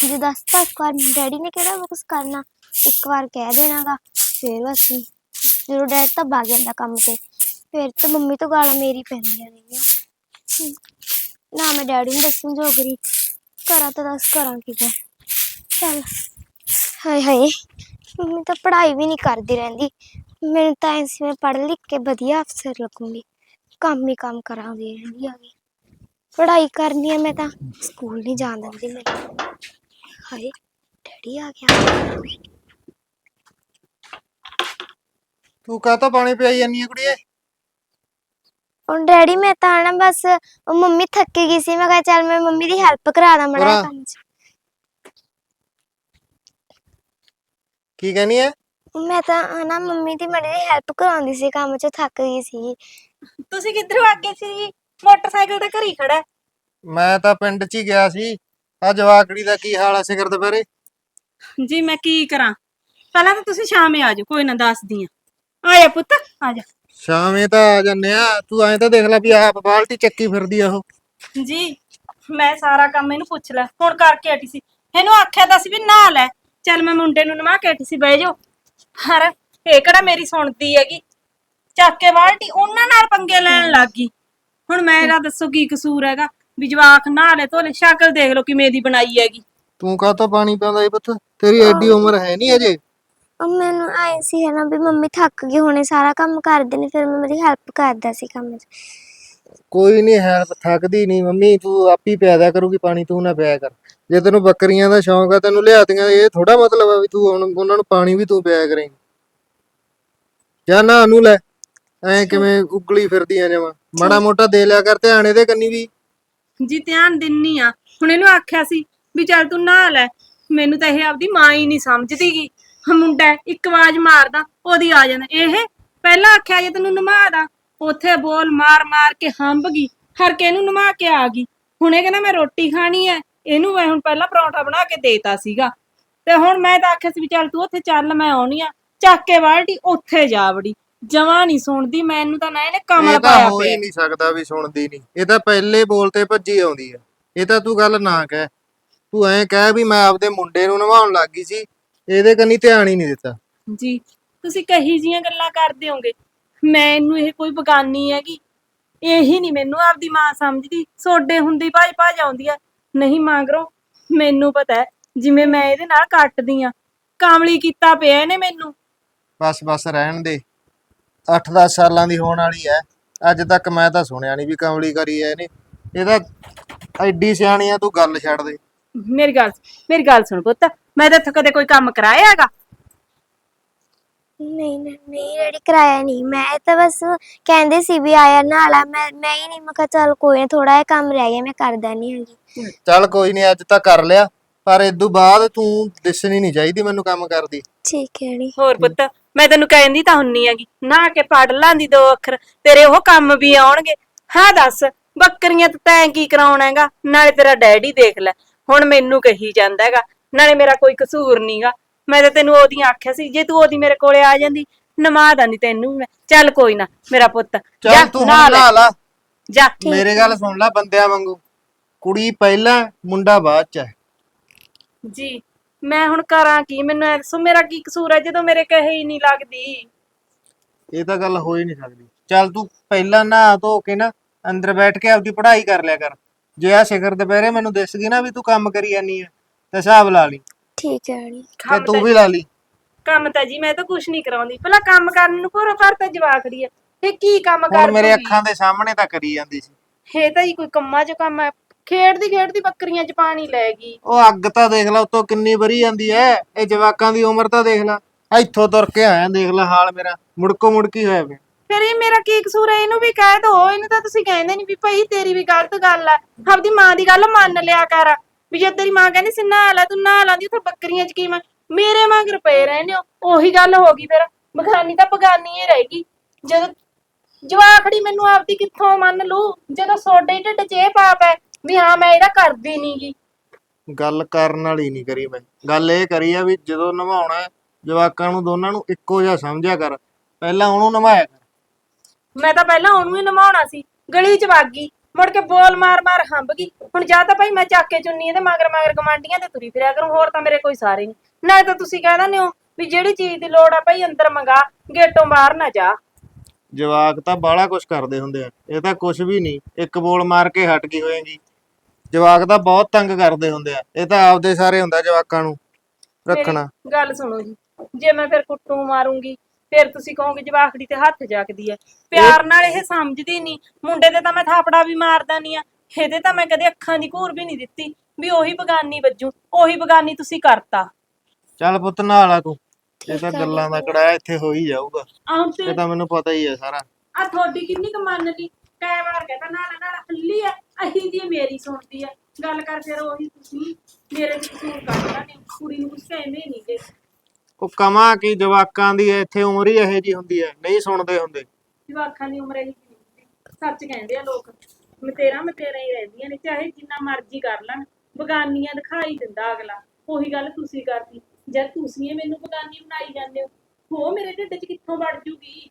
ਜੇ ਦੱਸਤਾ ਇੱਕ ਵਾਰ, ਡੈਡੀ ਨੇ ਕਿਹੜਾ ਕੁਝ ਕਰਨਾ? ਇੱਕ ਵਾਰ ਕਹਿ ਦੇਣਾਗਾ, ਫਿਰ ਬਸ ਜਦੋਂ ਡੈਡ ਤਾਂ ਭੱਗ ਜਾਂਦਾ ਕੰਮ ਤੇ, ਫਿਰ ਤਾਂ ਮੰਮੀ ਤੋਂ ਗਾਲਾਂ ਮੇਰੀ ਪੈਂਦੀਆਂ ਨੇਗੀਆਂ ਨਾ ਮੈਂ ਡੈਡੀ ਨੂੰ ਦੱਸਣ ਜੋਗਰੀ ਕਰਾਂ ਤਾਂ ਦੱਸ, ਕਰਾਂ ਕੀ ਕਰ ਚੱਲ, ਹਾਏ ਹਾਏ, ਮੰਮੀ ਤਾਂ ਪੜ੍ਹਾਈ ਵੀ ਨਹੀਂ ਕਰਦੀ ਰਹਿੰਦੀ। ਮੈਨੂੰ ਤਾਂ ਇਸ ਸੀ ਪੜ੍ਹ ਲਿਖ ਕੇ ਵਧੀਆ ਅਫਸਰ ਲੱਗੂੰਗੀ। ਕੰਮ ਹੀ ਕੰਮ ਕਰਾਂਗੀ ਰਹਿੰਦੀ ਆਗੀ ਪੜ੍ਹਾਈ ਕਰਨੀ ਹੈ ਮੈਂ ਤਾਂ। ਸਕੂਲ ਨਹੀਂ ਜਾਣ ਦਿੰਦੀ ਮੈਨੂੰ ਹਾਏ ਡੈਡੀ ਆ ਗਿਆ। ਤੂੰ ਕਾਹਤੋਂ ਪਾਣੀ ਪਿਆਈ ਜਾਨੀ ਆ ਕੁੜੀਏ? ਹੁਣ ਡੈਡੀ ਮੈਂ ਤਾਂ ਨਾ ਬਸ ਉਹ ਮੰਮੀ ਥੱਕੀ ਗਈ ਸੀ। ਮੈਂ ਕਿਹਾ ਚੱਲ ਮੈਂ ਮੰਮੀ ਦੀ ਹੈਲਪ ਕਰਾ ਦਾਂ ਮੜਾ ਕਰਾ। ਕੰਮ 'ਚ। ਕੀ ਕਹਿਨੀ ਐ? ਮੈਂ ਤਾਂ ਨਾ ਮੰਮੀ ਦੀ ਮੜੀ ਦੀ ਹੈਲਪ ਕਰਾਉਂਦੀ ਸੀ। ਕੰਮ 'ਚ ਥੱਕ ਗਈ ਸੀ। ਤੁਸੀਂ ਕਿੱਧਰੋਂ ਆ ਗਏ ਸੀ? ਮੋਟਰਸਾਈਕਲ ਤਾਂ ਘਰੀ ਖੜਾ ਹੈ। ਮੈਂ ਤਾਂ ਪਿੰਡ 'ਚ ਹੀ ਗਿਆ ਸੀ। ਆ ਜਵਾਕੜੀ ਦਾ ਕੀ ਹਾਲ ਆ ਸਿਖਰ ਦੁਪਹਿਰੇ? ਜੀ ਮੈਂ ਕੀ ਕਰਾਂ? ਪਹਿਲਾਂ ਤਾਂ ਤੁਸੀਂ ਸ਼ਾਮੇ ਆ ਜਾਓ ਕੋਈ ਨਾ ਦੱਸਦੀ ਆ। ਆ ਜਾ ਪੁੱਤ ਆ ਜਾ। ਸ਼ਾਮੇ ਤਾਂ ਆ ਜੰਨੇ ਆ। ਤੂੰ ਐਂ ਤਾਂ ਦੇਖ ਲੈ ਵੀ ਆਪ ਬਾਲਟੀ ਚੱਕੀ ਫਿਰਦੀ ਆ ਉਹ। ਜੀ ਮੈਂ ਸਾਰਾ ਕੰਮ ਇਹਨੂੰ ਪੁੱਛ ਲੈ। ਹੁਣ ਕਰਕੇ ਹਟੀ ਸੀ। ਇਹਨੂੰ ਆਖਿਆ ਤਾਂ ਸੀ ਵੀ ਨਹਾ ਲੈ। ਚੱਲ ਮੈਂ ਮੁੰਡੇ ਨੂੰ ਨਵਾ ਕੇ ਹਟੀ ਸੀ ਬਹਿ ਜਾਓ। ਹਰ ਇਹ ਕਿਹੜਾ ਮੇਰੀ ਸੁਣਦੀ ਹੈਗੀ? ਚੱਕ ਕੇ ਬਾਲਟੀ ਉਹਨਾਂ ਨਾਲ ਪੰਗੇ ਲੈਣ ਲੱਗ ਗਈ। ਹੁਣ ਮੇਰਾ ਦੱਸੋ ਕੀ ਕਸੂਰ ਹੈਗਾ? ਵੀ ਜਵਾਕ ਨਹਾ ਲੈ ਧੋਲੇ ਸ਼ਕਲ ਦੇਖ ਲਓ ਕਿਵੇਂ ਦੀ ਬਣਾਈ ਹੈਗੀ। ਤੂੰ ਕਾਹਤੋਂ ਪਾਣੀ ਪਿਆਉਂਦਾ ਏ ਪੁੱਤ? ਤੇਰੀ ਐਡੀ ਉਮਰ ਹੈ ਨਹੀਂ ਅਜੇ। ਉਹ ਮੈਨੂੰ ਆਏ ਸੀ ਹੈ ਨਾ ਵੀ ਮੰਮੀ ਥੱਕ ਗਈ ਹੁਣੇ ਸਾਰਾ ਕੰਮ ਕਰਦੇ ਨੇ ਫਿਰ ਮੈਂ ਮੇਰੀ ਹੈਲਪ ਕਰਦਾ ਸੀ ਕੰਮ 'ਚ। ਕੋਈ ਨਹੀਂ ਹੈਲਪ ਥੱਕਦੀ ਨਹੀਂ ਮੰਮੀ ਤੂੰ ਆਪ ਹੀ ਪਿਆਦਾ ਕਰੂਗੀ ਪਾਣੀ ਤੂੰ ਨਾ ਪਿਆ ਕਰ। ਜੇ ਤੈਨੂੰ ਬੱਕਰੀਆਂ ਦਾ ਸ਼ੌਂਕ ਆ ਤੈਨੂੰ ਲਿਆਤੀਆਂ ਇਹ ਥੋੜਾ ਮਤਲਬ ਆ ਵੀ ਤੂੰ ਹੁਣ ਉਹਨਾਂ ਨੂੰ ਪਾਣੀ ਵੀ ਤੂੰ ਪਿਆ ਕਰੇਂਗੀ। ਜਾਂ ਨਾ ਨੂੰ ਲੈ। ਐ ਕਿਵੇਂ ਉਗਲੀ ਫਿਰਦੀਆਂ ਜਮਾ। ਮਾੜਾ ਮੋਟਾ ਦੇ ਲਿਆ ਕਰ ਧਿਆਨ ਇਹਦੇ ਕੰਨੀ ਵੀ। ਜੀ ਧਿਆਨ ਦਿੰਨੀ ਆ। ਹੁਣ ਇਹਨੂੰ ਆਖਿਆ ਸੀ ਵੀ ਚੱਲ ਤੂੰ ਨਹਾ ਲੈ। ਮੈਨੂੰ ਤਾਂ ਇਹ ਆਪਦੀ ਮਾਂ ਹੀ ਨਹੀਂ ਸਮਝਦੀਗੀ ਮੁੰਡਾ ਹੈ, ਇੱਕ ਆਵਾਜ਼ ਮਾਰਦਾ ਉਹਦੀ ਆ ਜਾਂਦਾ। ਇਹ ਪਹਿਲਾਂ ਆਖਿਆ ਜੇ ਤੈਨੂੰ ਨਮਾਦਾ ਉੱਥੇ ਬੋਲ ਮਾਰ ਮਾਰ ਕੇ ਹੰਬ ਗਈ। ਹਰ ਕੇ ਇਹਨੂੰ ਨਮਾ ਕੇ ਆ ਗਈ। ਹੁਣ ਇਹ ਕਹਿੰਦਾ ਮੈਂ ਰੋਟੀ ਖਾਣੀ ਹੈ। ਇਹਨੂੰ ਮੈਂ ਹੁਣ ਪਹਿਲਾਂ ਪਰੌਂਠਾ ਬਣਾ ਕੇ ਦੇਤਾ ਸੀਗਾ। ਤੇ ਹੁਣ ਮੈਂ ਤਾਂ ਆਖਿਆ ਸੀ ਵੀ ਚੱਲ ਤੂੰ ਉੱਥੇ ਚੱਲ ਮੈਂ ਆਉਣੀ ਆ। ਚੱਕ ਕੇ ਬਾਲਟੀ ਉੱਥੇ ਜਾ ਵੜੀ। ਜਮਾਂ ਨਹੀਂ ਸੁਣਦੀ ਮੈਨੂੰ ਤਾਂ ਨਾ ਇਹਨੇ ਕਮਲ ਇਹ ਤਾਂ ਪਾਇਆ ਹੋ ਪਿਆ। ਹੀ ਨਹੀਂ ਸਕਦਾ ਵੀ ਸੁਣਦੀ ਨਹੀਂ। ਇਹ ਤਾਂ ਪਹਿਲੇ ਬੋਲ ਤੇ ਭੱਜੀ ਆਉਂਦੀ ਆ। ਇਹ ਤਾਂ ਤੂੰ ਗੱਲ ਨਾ ਕਹਿ। ਤੂੰ ਐਂ ਕਹਿ ਵੀ ਮੈਂ ਆਪਦੇ ਮੁੰਡੇ ਨੂੰ ਨਵਾਉਣ ਲੱਗ ਗਈ ਸੀ। ਇਹਦੇ ਕੰਨੀ ਧਿਆਨ ਹੀ ਨਹੀਂ ਦਿੱਤਾ। ਜੀ ਤੁਸੀਂ ਕਹੀ ਜੀਆਂ ਗੱਲਾਂ ਕਰਦੇ ਹੋਗੇ। ਮੈਨੂੰ ਇਹ ਕੋਈ ਬਗਾਨੀ ਹੈਗੀ। ਇਹੀ ਨਹੀਂ ਮੈਨੂੰ ਆਪਦੀ ਮਾਂ ਸਮਝਦੀ। ਸੋਡੇ ਹੁੰਦੀ ਭਾਜ ਭਾਜ ਆਉਂਦੀ ਆ। ਨਹੀਂ ਮੰਗਰੋ ਮੈਨੂੰ ਪਤਾ ਹੈ ਜਿਵੇਂ ਮੈਂ ਇਹਦੇ ਨਾਲ ਕੱਟਦੀ ਆ। ਕਾਮਲੀ ਕੀਤਾ ਪਿਆ ਇਹਨੇ ਮੈਨੂੰ। ਬਸ ਬਸ ਰਹਿਣ ਦੇ। 8-10 ਸਾਲਾਂ ਦੀ ਹੋਣ ਵਾਲੀ ਐ ਅੱਜ ਤੱਕ ਮੈਂ ਤਾਂ ਸੁਣਿਆ ਨਹੀਂ ਵੀ ਕਮਲੀ ਕਰੀ ਐ ਇਹਨੇ। ਇਹਦਾ ਐਡੀ ਸਿਆਣੀ ਆ ਤੂੰ ਗੱਲ ਛੱਡ ਦੇ। ਮੇਰੀ ਗੱਲ ਮੇਰੀ ਗੱਲ ਸੁਣ ਪੁੱਤ। ਮੈਂ ਤਾਂ ਇੱਥੇ ਕਦੇ ਕੋਈ ਕੰਮ ਕਰਾਇਆ ਹੈਗਾ? ਨਹੀਂ ਨਹੀਂ ਨਹੀਂ ਡੈਡੀ ਕਰਾਇਆ ਨਹੀਂ। ਮੈਂ ਤਾਂ ਬਸ ਕਹਿੰਦੇ ਸੀ ਵੀ ਆਇਆ ਨਾਲਾ ਮੈਂ ਮੈਂ ਹੀ ਨਹੀਂ ਮੈਂ ਕਿਹਾ ਚੱਲ ਕੋਈ ਨਾ ਥੋੜਾ ਜਿਹਾ ਕੰਮ ਰਹਿ ਗਿਆ ਮੈਂ ਕਰਦਾ ਨਹੀਂ ਹੈਗੀ। ਚੱਲ ਕੋਈ ਨਹੀਂ ਅੱਜ ਤਾਂ ਕਰ ਲਿਆ। ਪਰ ਇਦੋਂ ਬਾਅਦ ਤੂੰ ਦਿਸਣੀ ਨਹੀਂ ਚਾਹੀਦੀ ਮੈਨੂੰ ਕੰਮ ਕਰਦੀ। ਠੀਕ ਹੈ ਡੈਡੀ ਹੋਰ ਪੁੱਤ ਮੈਂ ਤੈਨੂੰ ਕਹਿੰਦੀ ਤਾਂ ਹੁੰਨੀ ਹੈਗੀ ਨਾ ਕੇ ਪੜ ਲਾਂਦੀ ਦੋ ਅੱਖਰ ਤੇਰੇ ਉਹ ਕੰਮ ਵੀ ਆਉਣਗੇ। ਹਾਂ ਦੱਸ ਬੱਕਰੀਆਂ ਤੇ ਤੈਂ ਕੀ ਕਰਾਉਣਾ ਹੈਗਾ? ਨਾਲੇ ਤੇਰਾ ਡੈਡੀ ਦੇਖ ਲੈ ਹੁਣ ਮੈਨੂੰ ਕਹੀ ਜਾਂਦਾ ਹੈਗਾ ਨਾਲੇ ਮੇਰਾ ਕੋਈ ਕਸੂਰ ਨਹੀਂਗਾ ਮੈਂ ਤਾਂ ਤੈਨੂੰ ਉਹਦੀਆਂ ਆਖਿਆ ਸੀ ਜੇ ਤੂੰ ਉਹਦੀ ਮੇਰੇ ਕੋਲੇ ਆ ਜਾਂਦੀ ਨਮਾ ਦਾਂਦੀ ਤੈਨੂੰ ਮੈਂ। ਚੱਲ ਕੋਈ ਨਾ ਮੇਰਾ ਪੁੱਤ ਜਾ ਚੱਲ ਤੂੰ ਨਹਾ ਹੁਣ ਲੈ, ਲਾ। ਜਾ। ਮੇਰੇ ਗੱਲ ਸੁਣ ਲੈ ਬੰਦਿਆਂ ਵਾਂਗੂ। ਕੁੜੀ ਪਹਿਲਾਂ ਮੁੰਡਾ ਬਾਅਦ ਚ। ਐ ਜੀ। ਮੈਂ ਹੁਣ ਕਰਾਂ ਕੀ? ਮੈਨੂੰ ਐ ਦੱਸੋ ਮੇਰਾ ਕੀ ਕਸੂਰ ਹੈ ਜਦੋਂ ਮੇਰੇ ਕਹੇ ਹੀ ਨਹੀਂ ਲੱਗਦੀ। ਇਹ ਤਾਂ ਗੱਲ ਹੋ ਹੀ ਨਹੀਂ ਸਕਦੀ। ਚੱਲ ਤੂੰ ਪਹਿਲਾਂ ਨਹਾ ਧੋ ਕੇ ਨਾ ਅੰਦਰ ਬੈਠ ਕੇ ਆਪਦੀ ਪੜ੍ਹਾਈ ਕਰ ਲਿਆ ਕਰ। ਜੇ ਆ ਸਿਖਰ ਦੁਪਹਿਰੇ ਮੈਨੂੰ ਦਿਸ ਗਈ ਨਾ ਵੀ ਤੂੰ ਕੰਮ ਕਰੀ ਜਾਨੀ ਆ ਤੇ ਹਿਸਾਬ ਲਾ ਲਈ। ਠੀਕ ਹੈ ਡੈਡੀ ਤੇ ਕੰਮ ਤੂੰ ਤਾਂ- ਵੀ ਲਾ ਲਈ। ਕੰਮ ਤਾਂ ਜੀ ਮੈਂ ਤਾਂ ਕੁਛ ਨਹੀਂ ਕਰਾਉਂਦੀ। ਪਹਿਲਾਂ ਕੰਮ ਕਰਨ ਨੂੰ ਪੂਰਾ ਘਰ ਤਾਂ ਜਵਾਕੜੀ ਐ। ਇਹ ਕੀ ਕੰਮ ਹੁਣ ਕਰ ਮੇਰੇ ਦੂਗੀ? ਅੱਖਾਂ ਦੇ ਸਾਹਮਣੇ ਤਾਂ ਕਰੀ ਜਾਂਦੀ ਸੀ। ਇਹ ਤਾਂ ਹੀ ਕੋਈ ਕੰਮਾਂ 'ਚ ਕੰਮ ਹੈ ਖੇਡਦੀ ਖੇਡਦੀ ਬੱਕਰੀਆਂ 'ਚ ਪਾਣੀ ਲੈ ਗਈ। ਉਹ ਅੱਗ ਤਾਂ ਦੇਖ ਲੈ ਉਤੋਂ ਕਿੰਨੀ ਵਰੀ ਜਾਂਦੀ ਐ। ਇਹ ਜਵਾਕਾਂ ਦੀ ਉਮਰ ਤਾਂ ਦੇਖ ਲੈ। ਇੱਥੋਂ ਤੁਰ ਕੇ ਆਇਆ ਦੇਖ ਲੈ ਹਾਲ ਮੇਰਾ। ਮੁੜਕੋ ਮੁੜਕੀ ਹੋਇਆ ਪਿਆ। ਫਿਰ ਇਹ ਮੇਰਾ ਕੀ ਕਸੂਰ ਹੈ ਇਹਨੂੰ ਵੀ ਕਹਿ ਦੋ। ਇਹਨੂੰ ਤਾਂ ਤੁਸੀਂ ਕਹਿੰਦੇ ਨਹੀਂ ਵੀ ਭਾਈ ਤੇਰੀ ਵੀ ਗਲਤ ਗੱਲ ਹੈ ਆਪਦੀ ਮਾਂ ਦੀ ਗੱਲ ਮੰਨ ਲਿਆ ਕਰ। ਵੀ ਜੇ ਤੇਰੀ ਮਾਂ ਕਹਿੰਦੀ ਸੀ ਨਹਾ ਲੈ ਤੂੰ ਨਹਾ ਲਾਂਦੀ ਉੱਥੇ ਬੱਕਰੀਆਂ 'ਚ ਕੀ ਮੈਂ ਮੇਰੇ ਮਗਰ ਪਏ ਰਹਿੰਦੇ ਹੋ। ਉਹੀ ਗੱਲ ਹੋ ਗਈ ਫਿਰ। ਬਗਾਨੀ ਤਾਂ ਬਗਾਨੀ ਹੀ ਰਹੇਗੀ ਜਦੋਂ ਜਵਾਖੜੀ ਮੈਨੂੰ ਆਪਦੀ ਕਿੱਥੋਂ ਮੰਨ ਲੂ ਜਦੋਂ ਸੋਡੇ ਢਿੱਡ 'ਚ ਇਹ ਪਾਪ ਹੈ ਵੀ ਹਾਂ ਮੈਂ ਇਹਦਾ ਕਰਦੀ ਨਹੀਂਗੀ ਗੱਲ ਕਰਨ ਵਾਲੀ ਨਹੀਂ ਕਰੀ ਮੈਂ। ਗੱਲ ਇਹ ਕਰੀ ਆ ਵੀ ਜਦੋਂ ਨਵਾਉਣਾ ਹੈ, ਜਵਾਕਾਂ ਨੂੰ ਦੋਨਾਂ ਨੂੰ ਇੱਕੋ ਜਿਹਾ ਸਮਝਿਆ ਕਰ। ਪਹਿਲਾਂ ਉਹਨੂੰ ਨਵਾਇਆ ਕਰ। ਮੈਂ ਤਾਂ ਪਹਿਲਾਂ ਉਹਨੂੰ ਹੀ ਨਮਾਉਣਾ ਸੀ। ਗਲੀ 'ਚ ਵਗ ਗਈ। ਮੁੜ ਕੇ ਬੋਲ ਮਾਰ ਮਾਰ ਹੰਬ ਗਈ। ਹੁਣ ਜਾਂ ਤਾਂ ਭਾਈ ਮੈਂ ਚੱਕ ਕੇ ਚੁੰਨੀ ਇਹਦੇ ਮਗਰ ਮਗਰ ਗਵਾਂਡੀਆਂ ਤੇ ਤੁਰੀ ਫਿਰਿਆ ਕਰੂੰ ਹੋਰ ਤਾਂ ਮੇਰੇ ਕੋਈ ਸਾਰੇ ਨਹੀਂ ਨਾਲੇ ਤਾਂ ਤੁਸੀਂ ਕਹਿ ਦਿੰਦੇ ਹੋ ਵੀ ਜਿਹੜੀ ਚੀਜ਼ ਦੀ ਲੋੜ ਆ ਭਾਈ ਅੰਦਰ ਮੰਗਾ ਗੇਟੋਂ ਬਾਹਰ ਨਾ ਜਾ। ਜਵਾਕ ਤਾਂ ਬਾਹਲਾ ਕੁਛ ਕਰਦੇ ਹੁੰਦੇ ਆ। ਇਹ ਤਾਂ ਕੁਛ ਵੀ ਨਹੀਂ ਇੱਕ ਬੋਲ ਮਾਰ ਕੇ ਹਟ ਗਈ ਹੋਏਗੀ। ਜਵਾਕ ਤਾਂ ਬਹੁਤ ਤੰਗ ਕਰਦੇ ਹੁੰਦੇ ਆ। ਇਹ ਤਾਂ ਆਪਦੇ ਸਾਰੇ ਹੁੰਦਾ ਜਵਾਕਾਂ ਨੂੰ ਰੱਖਣਾ। ਮੇਰੀ ਗੱਲ ਸੁਣੋ ਜੀ। ਜੇ ਮੈਂ ਫਿਰ ਕੁੱਟੂ ਮਾਰੂੰਗੀ ਫਿਰ ਤੁਸੀਂ ਕਹੋਗੇ ਜਵਾਖੜੀ ਤੇ ਹੱਥ ਜਾਕਦੀ ਐ ਪਿਆਰ ਨਾਲ ਇਹ ਸਮਝਦੀ ਨਹੀਂ ਮੁੰਡੇ ਤੇ ਤਾਂ ਮੈਂ ਥਾਪੜਾ ਵੀ ਮਾਰਦਾ ਨਹੀਂ ਆ। ਇਹਦੇ ਤਾਂ ਮੈਂ ਕਦੇ ਅੱਖਾਂ ਦੀ ਘੂਰ ਵੀ ਨਹੀਂ ਦਿੱਤੀ ਵੀ ਉਹੀ ਬਗਾਨੀ ਵੱਜੂ ਉਹੀ ਬਗਾਨੀ ਤੁਸੀਂ ਕਰਤਾ। ਚੱਲ ਪੁੱਤ ਨਾਲ ਆ ਤੂੰ। ਇਹ ਤਾਂ ਗੱਲਾਂ ਦਾ ਕੜਾਇਆ ਇੱਥੇ ਹੋ ਹੀ ਜਾਊਗਾ। ਆਹ ਤੇ ਇਹ ਤਾਂ ਮੈਨੂੰ ਪਤਾ ਹੀ ਹੈ ਸਾਰਾ। ਆ ਤੁਹਾਡੀ ਕਿੰਨੀ ਕੁ ਮੰਨ ਲਈ ਕਈ ਵਾਰ ਕਹਿੰਦਾ ਨਾਲ ਨਾਲ ਹੱਲੀ ਐ ਅਹੀ ਦੀ ਮੇਰੀ ਸੁਣਦੀ ਐ ਗੱਲ ਕਰ ਫਿਰ ਉਹੀ ਤੁਸੀਂ ਮੇਰੇ ਤੇ ਕਸੂਰ ਕੱਢਦਾ ਨੇ ਕੁੜੀ ਨੂੰ ਕੁਝ ਕਹਿੰਦੇ ਨਹੀਂ ਜੇ। ਉਹ ਕਮਾ ਕੀ ਜਵਾਕਾਂ ਦੀ ਇੱਥੇ ਉਮਰ ਹੀ ਇਹੋ ਜੀ ਹੁੰਦੀ ਹੈ ਨਹੀਂ ਸੁਣਦੇ ਹੁੰਦੇ। ਜਵਾਕਾਂ ਦੀ ਉਮਰ ਇਹੀ ਜਿਹੀ ਹੁੰਦੀ ਸੱਚ ਕਹਿੰਦੇ ਆ ਲੋਕ ਮਤੇਰਾ ਮਤੇਰਾ ਹੀ ਰਹਿੰਦੀਆਂ ਨੇ ਚਾਹੇ ਜਿੰਨਾ ਮਰਜ਼ੀ ਕਰ ਲੈਣ ਬਗਾਨੀਆਂ ਦਿਖਾਈ ਦਿੰਦਾ ਅਗਲਾ। ਉਹੀ ਗੱਲ ਤੁਸੀਂ ਕਰਦੀ ਜਦ ਤੁਸੀਂ ਇਹ ਮੈਨੂੰ ਬਗਾਨੀ ਬਣਾਈ ਜਾਂਦੇ ਹੋ ਹੋ ਮੇਰੇ ਢਿੱਡ 'ਚ ਕਿੱਥੋਂ ਵੜ ਜੂਗੀ?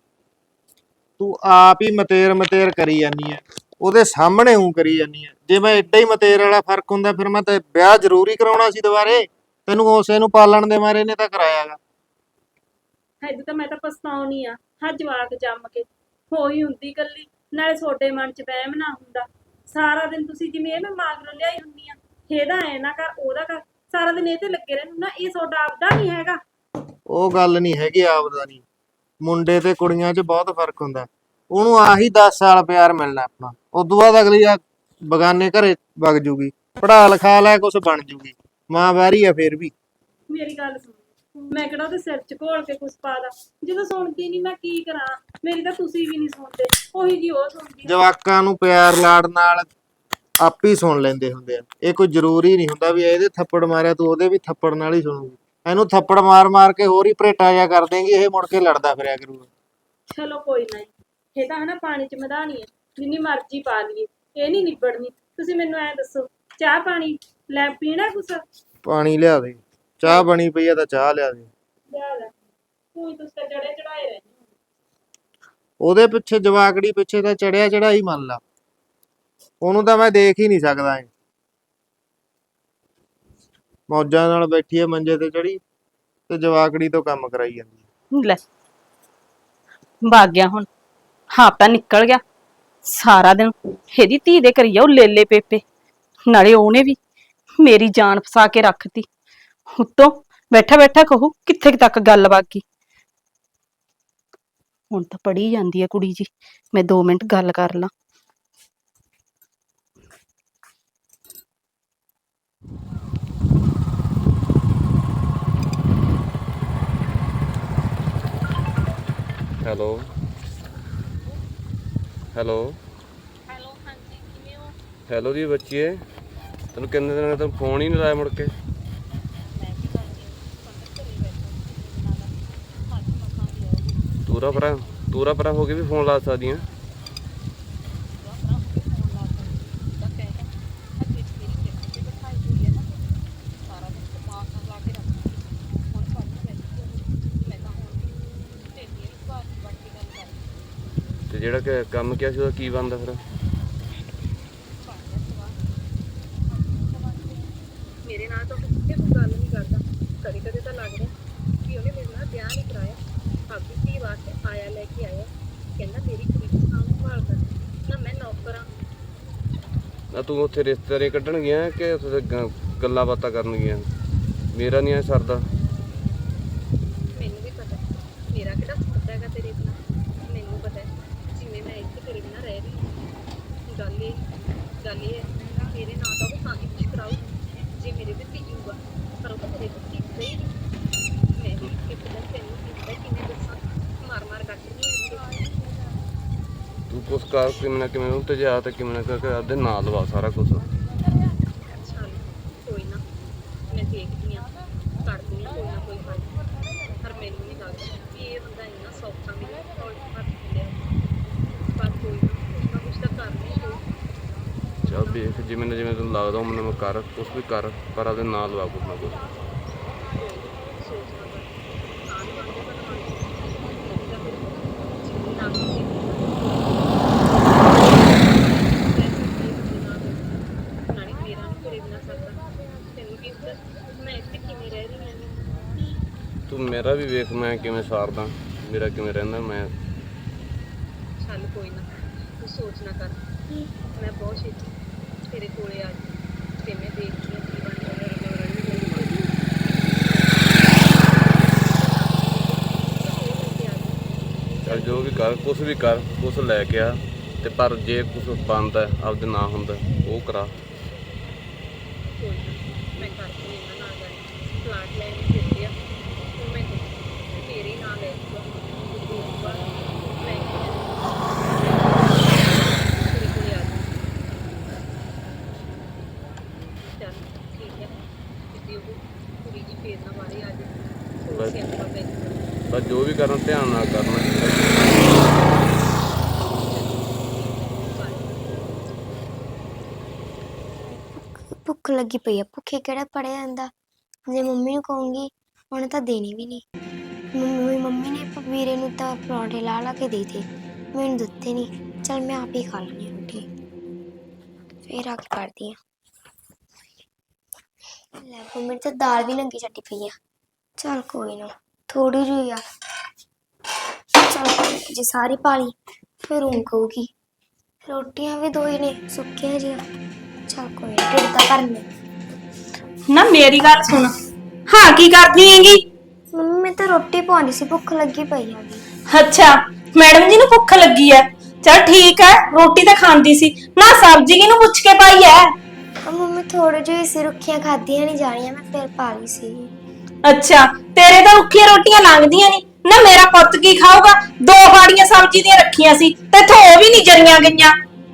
ਤੂੰ ਆਪ ਹੀ ਮਤੇਰ ਮਤੇਰ ਕਰੀ ਜਾਨੀ ਹੈ ਉਹਦੇ ਸਾਹਮਣੇ ਹੂੰ ਕਰੀ ਜਾਨੀ ਹੈ ਜੇ ਮੈਂ ਏਡਾ ਹੀ ਮਤੇਰ ਵਾਲਾ ਫ਼ਰਕ ਹੁੰਦਾ ਫਿਰ ਮੈਂ ਤਾਂ ਵਿਆਹ ਜ਼ਰੂਰੀ ਕਰਾਉਣਾ ਸੀ ਦੁਬਾਰੇ। ਤੈਨੂੰ ਉਸੇ ਨੂੰ ਪਾਲਣ ਦੇ ਮਾਰੇ ਨੇ ਤਾਂ ਕਰਾਇਆਗਾ। ਹਜੇ ਤਾਂ ਮੈਂ ਤਾਂ ਪਛਤਾਉਣੀ ਆ ਹਾਂ ਜਵਾਕ ਜੰਮ ਕੇ। ਹੋਈ ਹੁੰਦੀ ਕੱਲੀ ਨਾਲੇ ਛੋਟੇ ਮਨ 'ਚ ਵਹਿਮ ਨਾ ਹੁੰਦਾ। ਸਾਰਾ ਦਿਨ ਤੁਸੀਂ ਜਿਵੇਂ ਇਹ ਮੈਂ ਮਾਗਰੋਂ ਲਿਆਈ ਹੁੰਨੀ ਆ ਇਹਦਾ ਐ ਨਾ ਕਰ ਉਹਦਾ ਕਰ। ਸਾਰਾ ਦਿਨ ਇਹ ਤੇ ਲੱਗੇ ਰਹਿੰਦੇ ਨਾ ਇਹ ਤੁਹਾਡਾ ਆਪਦਾ ਨਹੀਂ ਹੈਗਾ। ਉਹ ਗੱਲ ਨਹੀਂ ਹੈਗੀ ਆਪਦਾ ਨਹੀਂ। ਮੁੰਡੇ ਤੇ ਕੁੜੀਆਂ 'ਚ ਬਹੁਤ ਫ਼ਰਕ ਹੁੰਦਾ। ਉਹਨੂੰ ਆਹੀ 10 ਸਾਲ ਪਿਆਰ ਮਿਲਣਾ ਆਪਣਾ। ਉਦੋਂ ਬਾਅਦ ਅਗਲੀ ਆ ਬਗਾਨੇ ਘਰੇ ਵਗ ਜੂਗੀ। ਪੜਾ ਲਿਖਾ ਲੈ ਕੁਛ ਬਣ ਜੂਗੀ। ਮਾਂ ਬਾਰੀ ਆ ਫੇਰ ਵੀ। ਮੇਰੀ ਗੱਲ ਸੁਣ। ਮੈਂ ਕਿਹੜਾ ਉਹਦੇ ਸਿਰ 'ਚ ਘੋਲ ਕੇ ਕੁਛ ਪਾ ਦਾਂ? ਜਦੋਂ ਸੁਣਦੀ ਨਹੀਂ ਮੈਂ ਕੀ ਕਰਾਂ? ਮੇਰੀ ਤਾਂ ਤੁਸੀਂ ਵੀ ਨਹੀਂ ਸੁਣਦੇ। ਉਹੀ ਜੀ ਉਹ ਸੁਣਦੀ ਆ। ਜਵਾਕਾਂ ਨੂੰ ਪਿਆਰ ਲਾੜ ਨਾਲ ਆਪ ਹੀ ਸੁਣ ਲੈਂਦੇ ਹੁੰਦੇ ਆ। ਇਹ ਕੋਈ ਜ਼ਰੂਰੀ ਨਹੀਂ ਹੁੰਦਾ ਵੀ ਇਹਦੇ ਥੱਪੜ ਮਾਰਿਆ ਤੂੰ ਉਹਦੇ ਵੀ ਥੱਪੜ ਨਾਲ ਹੀ ਸੁਣੂਗੀ। ਇਹਨੂੰ ਥੱਪੜ ਮਾਰ ਮਾਰ ਕੇ ਹੋਰ ਹੀ ਭਰੇਟਾ ਜਿਹਾ ਕਰ ਦੇਂਗੀ ਇਹ ਮੁੜ ਕੇ ਲੜਦਾ ਫਿਰਿਆ ਕਰੂਗਾ। ਚਲੋ ਕੋਈ ਨਾ ਜੀ। ਇਹ ਤਾਂ ਹਨਾ ਪਾਣੀ 'ਚ ਮਧਾਣੀ ਹੈ ਜਿੰਨੀ ਮਰਜ਼ੀ ਪਾ ਲਈਏ ਇਹ ਨਹੀਂ ਨਿਬੜਨੀ। ਤੁਸੀਂ ਮੈਨੂੰ ਐਂ ਦੱਸੋ ਚਾਹ ਪਾਣੀ ਲੈ ਪੀਣਾ ਕੁਛ? ਪਾਣੀ ਲਿਆ ਦੇ ਚਾਹ ਬਣੀ ਪਈ ਆ ਤਾਂ ਚਾਹ ਲਿਆ ਦੇ। ਲਿਆ ਲੈ ਕੋਈ ਤੁਸੀਂ ਤਾਂ ਜੜੇ ਚੜਾਏ ਰਹਿੰਦੇ ਹੋ। ਉਹਦੇ ਪਿੱਛੇ ਜਵਾਕੜੀ ਪਿੱਛੇ ਤਾਂ ਚੜਿਆ ਚੜਾਈ ਮੰਨ ਲਾ। ਉਹਨੂੰ ਤਾਂ ਮੈਂ ਦੇਖ ਹੀ ਨਹੀਂ ਸਕਦਾ ਐ। ਮੌਜਾਂ ਨਾਲ ਬੈਠੀ ਐ ਮੰਜੇ ਤੇ ਚੜੀ ਤੇ ਜਵਾਕੜੀ ਤੋਂ ਕੰਮ ਕਰਾਈ ਜਾਂਦੀ ਲੈ, ਭਾਗ ਗਿਆ ਹੁਣ। ਹਾਪਾ ਨਿਕਲ ਗਿਆ। ਸਾਰਾ ਦਿਨ ਇਹਦੀ ਧੀ ਦੇ ਕਰੀ ਜਾਓ ਲੇਲੇ ਪੇਪੇ। ਨਾਲੇ ਉਹਨੇ ਵੀ ਮੇਰੀ ਜਾਨ ਫਸਾ ਕੇ ਰੱਖਤੀ। ਉੱਤੋਂ ਬੈਠਾ ਬੈਠਾ ਕਹੂ, ਕਿੱਥੇ ਕੁ ਤੱਕ ਗੱਲ ਬਾਕੀ ਹੁਣ ਤਾਂ ਪੜੀ ਜਾਂਦੀ ਹੈ ਕੁੜੀ ਜੀ। ਮੈਂ 2 ਮਿੰਟ ਗੱਲ ਕਰ ਲਾਂ। ਹੈਲੋ। ਹੈਲੋ। ਹੈਲੋ ਹਾਂਜੀ ਕਿਵੇਂ ਹੋ? ਹੈਲੋ ਜੀ ਬੱਚੀਏ ਤੈਨੂੰ ਕਿੰਨੇ ਦਿਨ ਤੈਨੂੰ ਫੋਨ ਹੀ ਨਹੀਂ ਲਾਇਆ ਮੁੜ ਕੇ? ਤੂਰਾ ਪਰਾਂ ਤੂਰਾ ਪਰਾਂ ਹੋ ਕੇ ਵੀ ਫੋਨ ਲਾ ਸਕਦੀਆਂ ਤੇ ਜਿਹੜਾ ਕਿ ਕੰਮ ਕਿਹਾ ਸੀ ਉਹਦਾ ਕੀ ਬਣਦਾ ਫਿਰ? ਮੇਰੇ ਨਾਲ ਤਾਂ ਕਿਤੇ ਕੋਈ ਗੱਲ ਨਹੀਂ ਕਰਦਾ। ਕਦੇ ਕਦੇ ਤਾਂ ਲੱਗਦਾ ਕਿ ਉਹਨੇ ਮੇਰੇ ਨਾਲ ਵਿਆਹ ਨਹੀਂ ਕਰਾਇਆ। ਆਪਣੀ ਧੀ ਵਾਸਤੇ ਆਇਆ ਲੈ ਕੇ ਆਇਆ। ਕਹਿੰਦਾ ਮੇਰੀ ਕੁੜੀ ਦੀ ਸਾਂਭ ਸੰਭਾਲ ਕਰ। ਨਾ ਮੈਂ ਨੌਕਰਾਂ ਨਾ ਤੂੰ ਉੱਥੇ ਰਿਸ਼ਤੇਦਾਰੀ ਕੱਢਣ ਗਿਆ ਕਿ ਉੱਥੇ ਗੱਲਾਂ ਬਾਤਾਂ ਕਰਨ ਗਿਆ? ਮੇਰਾ ਨਹੀਂ ਐ ਸਰਦਾ। ਮੇਰੇ ਨਾਲ ਤਾਂ ਉਹ ਸਾਂਝੀ ਕੁਝ ਕਰਾਉ ਜੇ ਮੇਰੇ ਤੇ ਜੂਗਾ ਪਰ ਉਹ ਤਾਂ ਮੇਰੇ ਤੇ ਟਿਕਦਾ ਹੀ ਨਹੀਂ। ਮੈਂ ਵੀ ਕਿਤੇ ਤੈਨੂੰ ਕਿਤੇ ਕਿਵੇਂ ਦੱਸਾਂ ਮਾਰ ਮਾਰ ਕੱਟ ਤੂੰ ਕੁਛ ਕਰ ਕਿਵੇਂ ਨਾ ਕਿਵੇਂ ਉਹ ਤੇ ਜਾ ਤੇ ਕਿਵੇਂ ਨਾ ਕਰਕੇ ਆਪਦੇ ਨਾਂ ਲਵਾ ਸਾਰਾ ਕੁਝ ਕਰ ਕੁਝ ਵੀ ਕਰ, ਪਰ ਆਪਦੇ ਨਾਲ ਲਵਾ ਕੁਝ ਨਾ ਕੁਝ ਤੂੰ ਮੇਰਾ ਵੀ ਵੇਖ, ਮੈਂ ਕਿਵੇਂ ਸਾਰਦਾ, ਮੇਰਾ ਕਿਵੇਂ ਰਹਿੰਦਾ, ਮੈਂ ਚੱਲ ਕੋਈ ਨਾ, ਤੂੰ ਸੋਚ ਨਾ ਕਰ। ਮੈਂ ਬਹੁਤ ਛੇਤੀ ਤੇਰੇ ਕੋਲੇ ਆ ਜਾਊਂ ਤੇ ਮੈਂ ਦੇਖਦੀ ਹਾਂ ਕੀ ਬਣਦਾ ਚੱਲ ਜੋ ਵੀ ਕਰ, ਕੁਛ ਵੀ ਕਰ, ਕੁਛ ਲੈ ਕੇ ਆ, ਤੇ ਪਰ ਜੇ ਕੁਛ ਬਣਦਾ, ਆਪਦੇ ਨਾਂ ਹੁੰਦਾ, ਉਹ ਕਰਾ। ਕੋਈ ਨਾ, ਮੈਂ ਕਰਕੇ ਇਹਨਾਂ ਨਾਲ ਗੱਲ ਪਲਾਟ ਲੈਣ ਨੂੰ ਫਿਰਦੇ ਆ ਤੇ ਮੈਂ ਤੇਰੇ ਨਾਲ ਲੈ ਜੂਗਾ ਦੋ ਵਾਰ ਲੈ ਕੇ ਤੇਰੇ ਕੋਲੇ ਆ ਜਾਊਂ ਚੱਲ ਠੀਕ ਹੈ ਕਿਤੇ ਉਹ। ਕੁੜੀ ਜੀ ਫੇਰ ਨਾ ਮਾਰੇ ਆ ਜੇ ਬਸ। ਪੈ ਜੋ। ਵੀ ਕਰਨਾ ਧਿਆਨ ਨਾਲ ਕਰਨਾ। ਭੁੱਖ ਲੱਗੀ ਪਈ ਆ। ਭੁੱਖੇ ਕਿਹੜਾ ਪੜਿਆ ਜਾਂਦਾ? ਜੇ ਮੰਮੀ ਨੂੰ ਕਹੂੰਗੀ ਉਹਨੇ ਤਾਂ ਦੇਣੀ ਵੀ ਨਹੀਂ। ਮੰਮੀ ਮੰਮੀ ਨੇ ਵੀਰੇ ਨੂੰ ਤਾਂ ਪਰੌਂਠੇ ਲਾ ਲਾ ਕੇ ਦੇ ਦਿੱਤੇ। ਮੈਨੂੰ ਦਿੱਤੇ ਨਹੀਂ। ਚਲ ਮੈਂ ਆਪ ਹੀ ਖਾ ਲੈਣੀ ਰੋਟੀ। ਫੇਰ ਆ ਕੇ ਕਰਦੀ ਆ ਲੈ ਮੰਮੀ ਤੇ ਦਾਲ ਵੀ ਨੰਗੀ ਛੱਡੀ ਪਈ ਆ। ਚਲ ਕੋਈ ਨਾ ਥੋੜੀ ਜਿਹੀ ਆ। ਚਲ ਜੇ ਸਾਰੀ ਪਾ ਲਈ ਫਿਰ ਉਹ ਕਹੂਗੀ ਰੋਟੀਆਂ ਵੀ ਦੋ ਹੀ ਨੇ ਸੁੱਕੀਆਂ ਜੀਆਂ ਚਲ ਕੋਈ ਨਾ ਢਿੱਡ ਤਾਂ ਭਰਨੇ ਨਾ ਮੇਰੀ ਗੱਲ ਸੁਣ ਹਾਂ ਕੀ ਕਰਦੀ ਹੈਗੀ? ਮੰਮੀ ਮੈਂ ਤਾਂ ਰੋਟੀ ਪਾਉਂਦੀ ਸੀ ਭੁੱਖ ਲੱਗੀ ਪਈ ਹੈਗੀ। ਅੱਛਾ ਮੈਡਮ ਜੀ ਨੂੰ ਭੁੱਖ ਲੱਗੀ ਐ। ਚਲ ਠੀਕ ਐ ਰੋਟੀ ਤਾਂ ਖਾਂਦੀ ਸੀ। ਨਾ ਸਬਜ਼ੀ ਕਿਹਨੂੰ ਪੁੱਛ ਕੇ ਪਾਈ ਐ? ਉਹ ਮੰਮੀ ਥੋੜੀ ਜਿਹੀ ਸੀ ਰੁੱਖੀਆਂ ਖਾਧੀਆਂ ਨਹੀਂ ਜਾਣੀਆਂ ਮੈਂ ਫਿਰ ਪਾ ਲਈ ਸੀ। ਅੱਛਾ ਤੇਰੇ ਤਾਂ ਰੁੱਖੀਆਂ ਰੋਟੀਆਂ ਲੰਘਦੀਆਂ ਨਹੀਂ। ਨਾ ਮੇਰਾ ਪੁੱਤ ਕੀ ਖਾਊਗਾ? ਦੋ ਫਾੜੀਆਂ ਸਬਜ਼ੀ ਦੀਆਂ ਰੱਖੀਆਂ ਸੀ ਤੇ ਥੋ ਵੀ ਨਹੀਂ ਜਰੀਆਂ ਗਈਆਂ।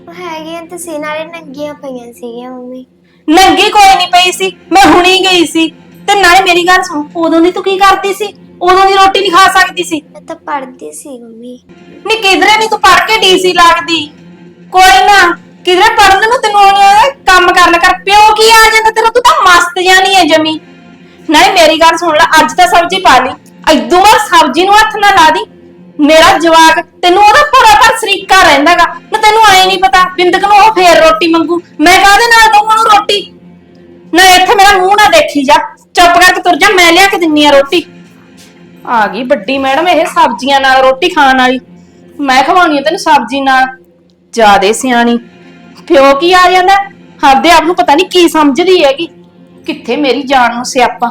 ਉਹ ਹੈਗੀਆਂ ਤੇ ਸੀ ਨਾਲੇ ਨੰਗੀਆਂ ਪਈਆਂ ਸੀਗੀਆਂ ਮੰਮੀ। ਨੰਗੀ ਕੋਈ ਨਹੀਂ ਪਈ ਸੀ ਮੈਂ ਹੁਣੀ ਗਈ ਸੀ। ਤੇ ਨਾਲੇ ਮੇਰੀ ਗੱਲ ਸੁਣ ਉਦੋਂ ਦੀ ਤੂੰ ਕੀ ਕਰਦੀ ਸੀ? ਉਦੋਂ ਦੀ ਰੋਟੀ ਨਹੀਂ ਖਾ ਸਕਦੀ ਸੀ। ਮੈਂ ਤਾਂ ਪੜ੍ਹਦੀ ਸੀ ਮੰਮੀ। ਨੀ ਕਿਧਰੇ ਨਹੀਂ ਤੂੰ ਪੜ ਕੇ ਡੀਸੀ ਲੱਗਦੀ। ਕੋਈ ਨਾ। ਕਿਧਰੇ ਪੜਨ ਨੂੰ ਤੈਨੂੰ ਆਉਣੀ ਆ ਕੰਮ ਕਰਨ ਕਰ। ਪਿਓ ਕੀ ਆ ਜਾਂਦਾ ਤੇਰਾ? ਤੂੰ ਤਾਂ ਮਸਤ ਜਾਨੀ ਹੈ ਜਮੀ। ਨਹੀਂ ਮੇਰੀ ਗੱਲ ਸੁਣ ਲੈ, ਅੱਜ ਤਾਂ ਸਬਜ਼ੀ ਪਾ ਲਈ। ਐਦੋਂ ਬਾਅਦ ਸਬਜ਼ੀ ਨੂੰ ਹੱਥ ਨਾ ਲਾ ਦੀ। ਮੇਰਾ ਜਵਾਕ, ਤੈਨੂੰ ਉਹਦਾ ਭੋਰਾ ਪਰ ਸਰੀਕਾ ਰਹਿੰਦਾਗਾ ਨਾ ਤੈਨੂੰ ਐ ਨਹੀਂ ਪਤਾ, ਬਿੰਦਕ ਨੂੰ ਉਹ ਫੇਰ ਰੋਟੀ ਮੰਗੂ। ਮੈਂ ਕਾਹਦੇ ਨਾਲ ਦਊਂ ਉਹਨੂੰ ਰੋਟੀ? ਨਾ ਇੱਥੇ ਮੇਰਾ ਮੂੰਹ ਨਾ ਦੇਖੀ ਜਾ। ਚੁੱਪ ਕਰਕੇ ਤੁਰ ਜਾ, ਮੈਂ ਲਿਆ ਕੇ ਦਿੰਨੀ ਆ ਰੋਟੀ। ਆ ਗਈ ਵੱਡੀ ਮੈਡਮ ਇਹ ਸਬਜ਼ੀਆਂ ਨਾਲ, ਰੋਟੀ ਖਾਣ ਵਾਲੀ। ਮੈਂ ਖਵਾਉਣੀ ਆ ਤੈਨੂੰ ਸਬਜ਼ੀ ਨਾਲ। ਜਿਆਦੇ ਸਿਆਣੀ। ਪਿਓ ਕੀ ਆ ਜਾਂਦਾ? ਆਪਦੇ ਆਪ ਨੂੰ ਪਤਾ ਨਹੀਂ ਕੀ ਸਮਝਦੀ ਹੈਗੀ। ਕਿੱਥੇ ਮੇਰੀ ਜਾਨ ਨੂੰ ਸਿਆਪਾ?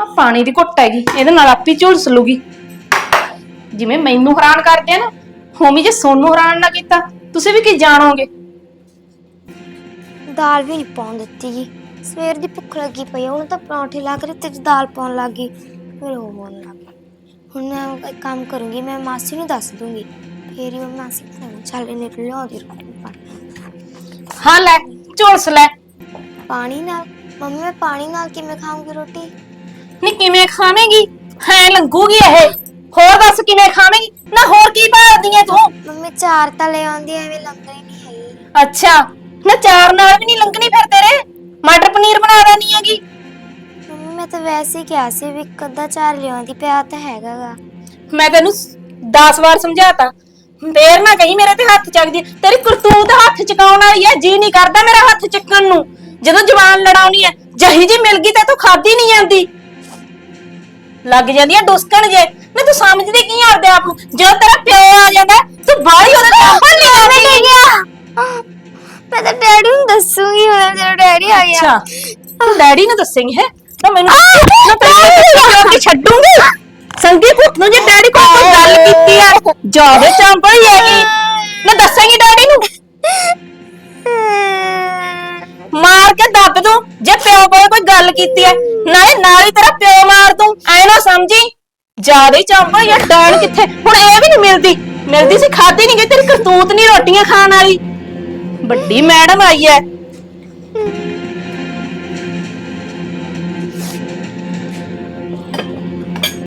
ਆ ਪਾਣੀ ਦੀ ਘੁੱਟ ਹੈਗੀ, ਇਹਦੇ ਨਾਲ ਆਪੀ ਝੁਲਸ ਲੂਗੀ। ਜਿਵੇਂ ਮੈਨੂੰ ਹੈਰਾਨ ਕਰਦੇ ਆ ਨਾ ਹੋਮੀ ਜੇ ਸੋਨੂੰ ਹੈਰਾਨ ਨਾ ਕੀਤਾ, ਤੁਸੀਂ ਵੀ ਕੀ ਜਾਣੋਗੇ? ਦਾਲ ਵੀ ਨਹੀਂ ਪਾਉਣ ਦਿੱਤੀ ਜੀ। ਸਵੇਰ ਦੀ ਭੁੱਖ ਲੱਗੀ ਪਈ ਆ, ਹੁਣ ਤਾਂ ਪਰੌਂਠੇ ਲਾ ਕੇ ਤੇ ਦਾਲ ਪਾਉਣ ਲੱਗ ਗਈ, ਫਿਰ ਉਹ ਹੋਣ ਲੱਗ ਗਈ। ਹੁਣ ਮੈਂ ਇੱਕ ਕੰਮ ਕਰੂੰਗੀ, ਮੈਂ ਮਾਸੀ ਨੂੰ ਦੱਸ ਦੂੰਗੀ। ਫੇਰ ਹੀ ਮੈਂ ਮਾਸੀ ਨੂੰ ਚੱਲ ਇਹਨੇ ਲਿਆਉਂਦੀ ਰੋਟੀ ਪਾਣੀ। ਹਾਂ ਲੈ ਝੁਲਸ ਲੈ। ਪਾਣੀ ਨਾਲ ਮੰਮੀ ਮੈਂ ਪਾਣੀ ਨਾਲ ਕਿਵੇਂ ਖਾਵਾਂਗੀ ਰੋਟੀ? ਨੀ ਕਿਵੇਂ ਖਾਵੇਂਗੀ? ਹੈ ਲੰਗੂਗੀ ਇਹ। ਹੋਰ ਦੱਸ ਕਿਵੇਂ ਖਾਵੇਂਗੀ? ਨਾ ਹੋਰ ਕੀ ਭਾਲਦੀ ਐ ਤੂੰ? ਮੰਮੀ ਚਾਰ ਤਾਂ ਲੈ ਆਉਂਦੀ ਐ, ਐਵੇਂ ਲੰਗਰ ਹੀ ਨਹੀਂ ਹੈਗੀ। ਅੱਛਾ ਨਾ ਚਾਰ ਨਾਲ ਵੀ ਨਹੀਂ ਲੰਘਣੀ ਫਿਰ ਤੇਰੇ? ਮਟਰ ਪਨੀਰ ਬਣਾ ਦੇਣੀ ਹੈਗੀ। ਮੰਮੀ ਮੈਂ ਤਾਂ ਵੈਸੇ ਹੀ ਕਿਹਾ ਸੀ ਵੀ ਇੱਕ ਅੱਧਾ ਚਾਰ ਲਿਆਉਂਦੀ ਪਿਆ ਤਾਂ ਹੈਗਾਗਾ। ਮੈਂ ਤੈਨੂੰ 10 ਵਾਰ ਸਮਝਾਤਾ। ਫੇਰ ਨਾ ਕਹੀਂ ਮੇਰੇ ਤੇ ਹੱਥ ਚੱਕਦੀ ਐ। ਤੇਰੀ ਕਰਤੂਤ ਹੱਥ ਚਕਾਉਣ ਵਾਲੀ ਐ ਜੀ ਨਹੀਂ ਕਰਦਾ ਮੇਰਾ ਹੱਥ ਚੱਕਣ ਨੂੰ। ਜਦੋਂ ਜਵਾਨ ਲੜਾਉਣੀ ਐ ਜਹੀ ਜੀ ਮਿਲ ਗਈ ਤੇ ਤੂੰ ਖਾਦੀ ਨਹੀਂ ਜਾਂਦੀ। ਲੱਗ ਜਾਂਦੀ ਐ ਡੁਸਕਣ ਜੇ। ਨਾ ਤੂੰ ਸਮਝਦੀ ਕੀ ਆਂ ਆਪਦੇ ਆਪ ਨੂੰ? ਜਦੋਂ ਤੇਰਾ ਪਿਓ ਆ ਜਾਂਦਾ ਤੂੰ ਬਾਹਲੀ ਉਹਦੇ ਨਾਲ ਭੰਨੀ ਆਵੇਂਗੀ ਮੈਂ ਤਾਂ ਡੈਡੀ ਨੂੰ ਦੱਸੂਗੀ ਹੁਣ ਜਦੋਂ ਡੈਡੀ ਆ ਗਿਆ। ਅੱਛਾ ਤੂੰ ਡੈਡੀ ਨੂੰ ਦੱਸੇਂਗੀ ਹੈ? ਤਾਂ ਮੈਨੂੰ ਨਾ ਤੈਨੂੰ ਕਿ ਛੱਡੂੰਗੀ? ਸੰਦੀਪ ਨੂੰ ਜੇ ਡੈਡੀ ਕੋਲ ਕੋਈ ਗੱਲ ਕੀਤੀ ਹੈ ਜਾਵੇ ਚੰਪੜੀ ਹੈਗੀ ਨਾ ਦੱਸੇਂਗੀ ਡੈਡੀ ਨੂੰ। ਮਾਰ ਕੇ ਦੱਬ ਦੂੰ ਜੇ ਪਿਓ ਕੋਲ ਕੋਈ ਗੱਲ ਕੀਤੀ ਹੈ ਨਾਲੇ ਨਾਲ ਹੀ ਤੇਰਾ ਪਿਓ ਮਾਰ ਦੂੰ ਐ ਨਾ ਸਮਝੀ? ਜਿਆਦੇ ਚੰਪੜੀ ਜਾਂ ਡਾਣ ਕਿੱਥੇ? ਹੁਣ ਇਹ ਵੀ ਨਹੀਂ ਮਿਲਦੀ। ਮਿਲਦੀ ਸੀ ਖਾਦੀ ਨਹੀਂ ਗਈ ਤੇਰੀ ਕਰਤੂਤ ਨਹੀਂ ਰੋਟੀਆਂ ਖਾਣ ਵਾਲੀ। ਵੱਡੀ ਮੈਡਮ ਆਈ ਹੈ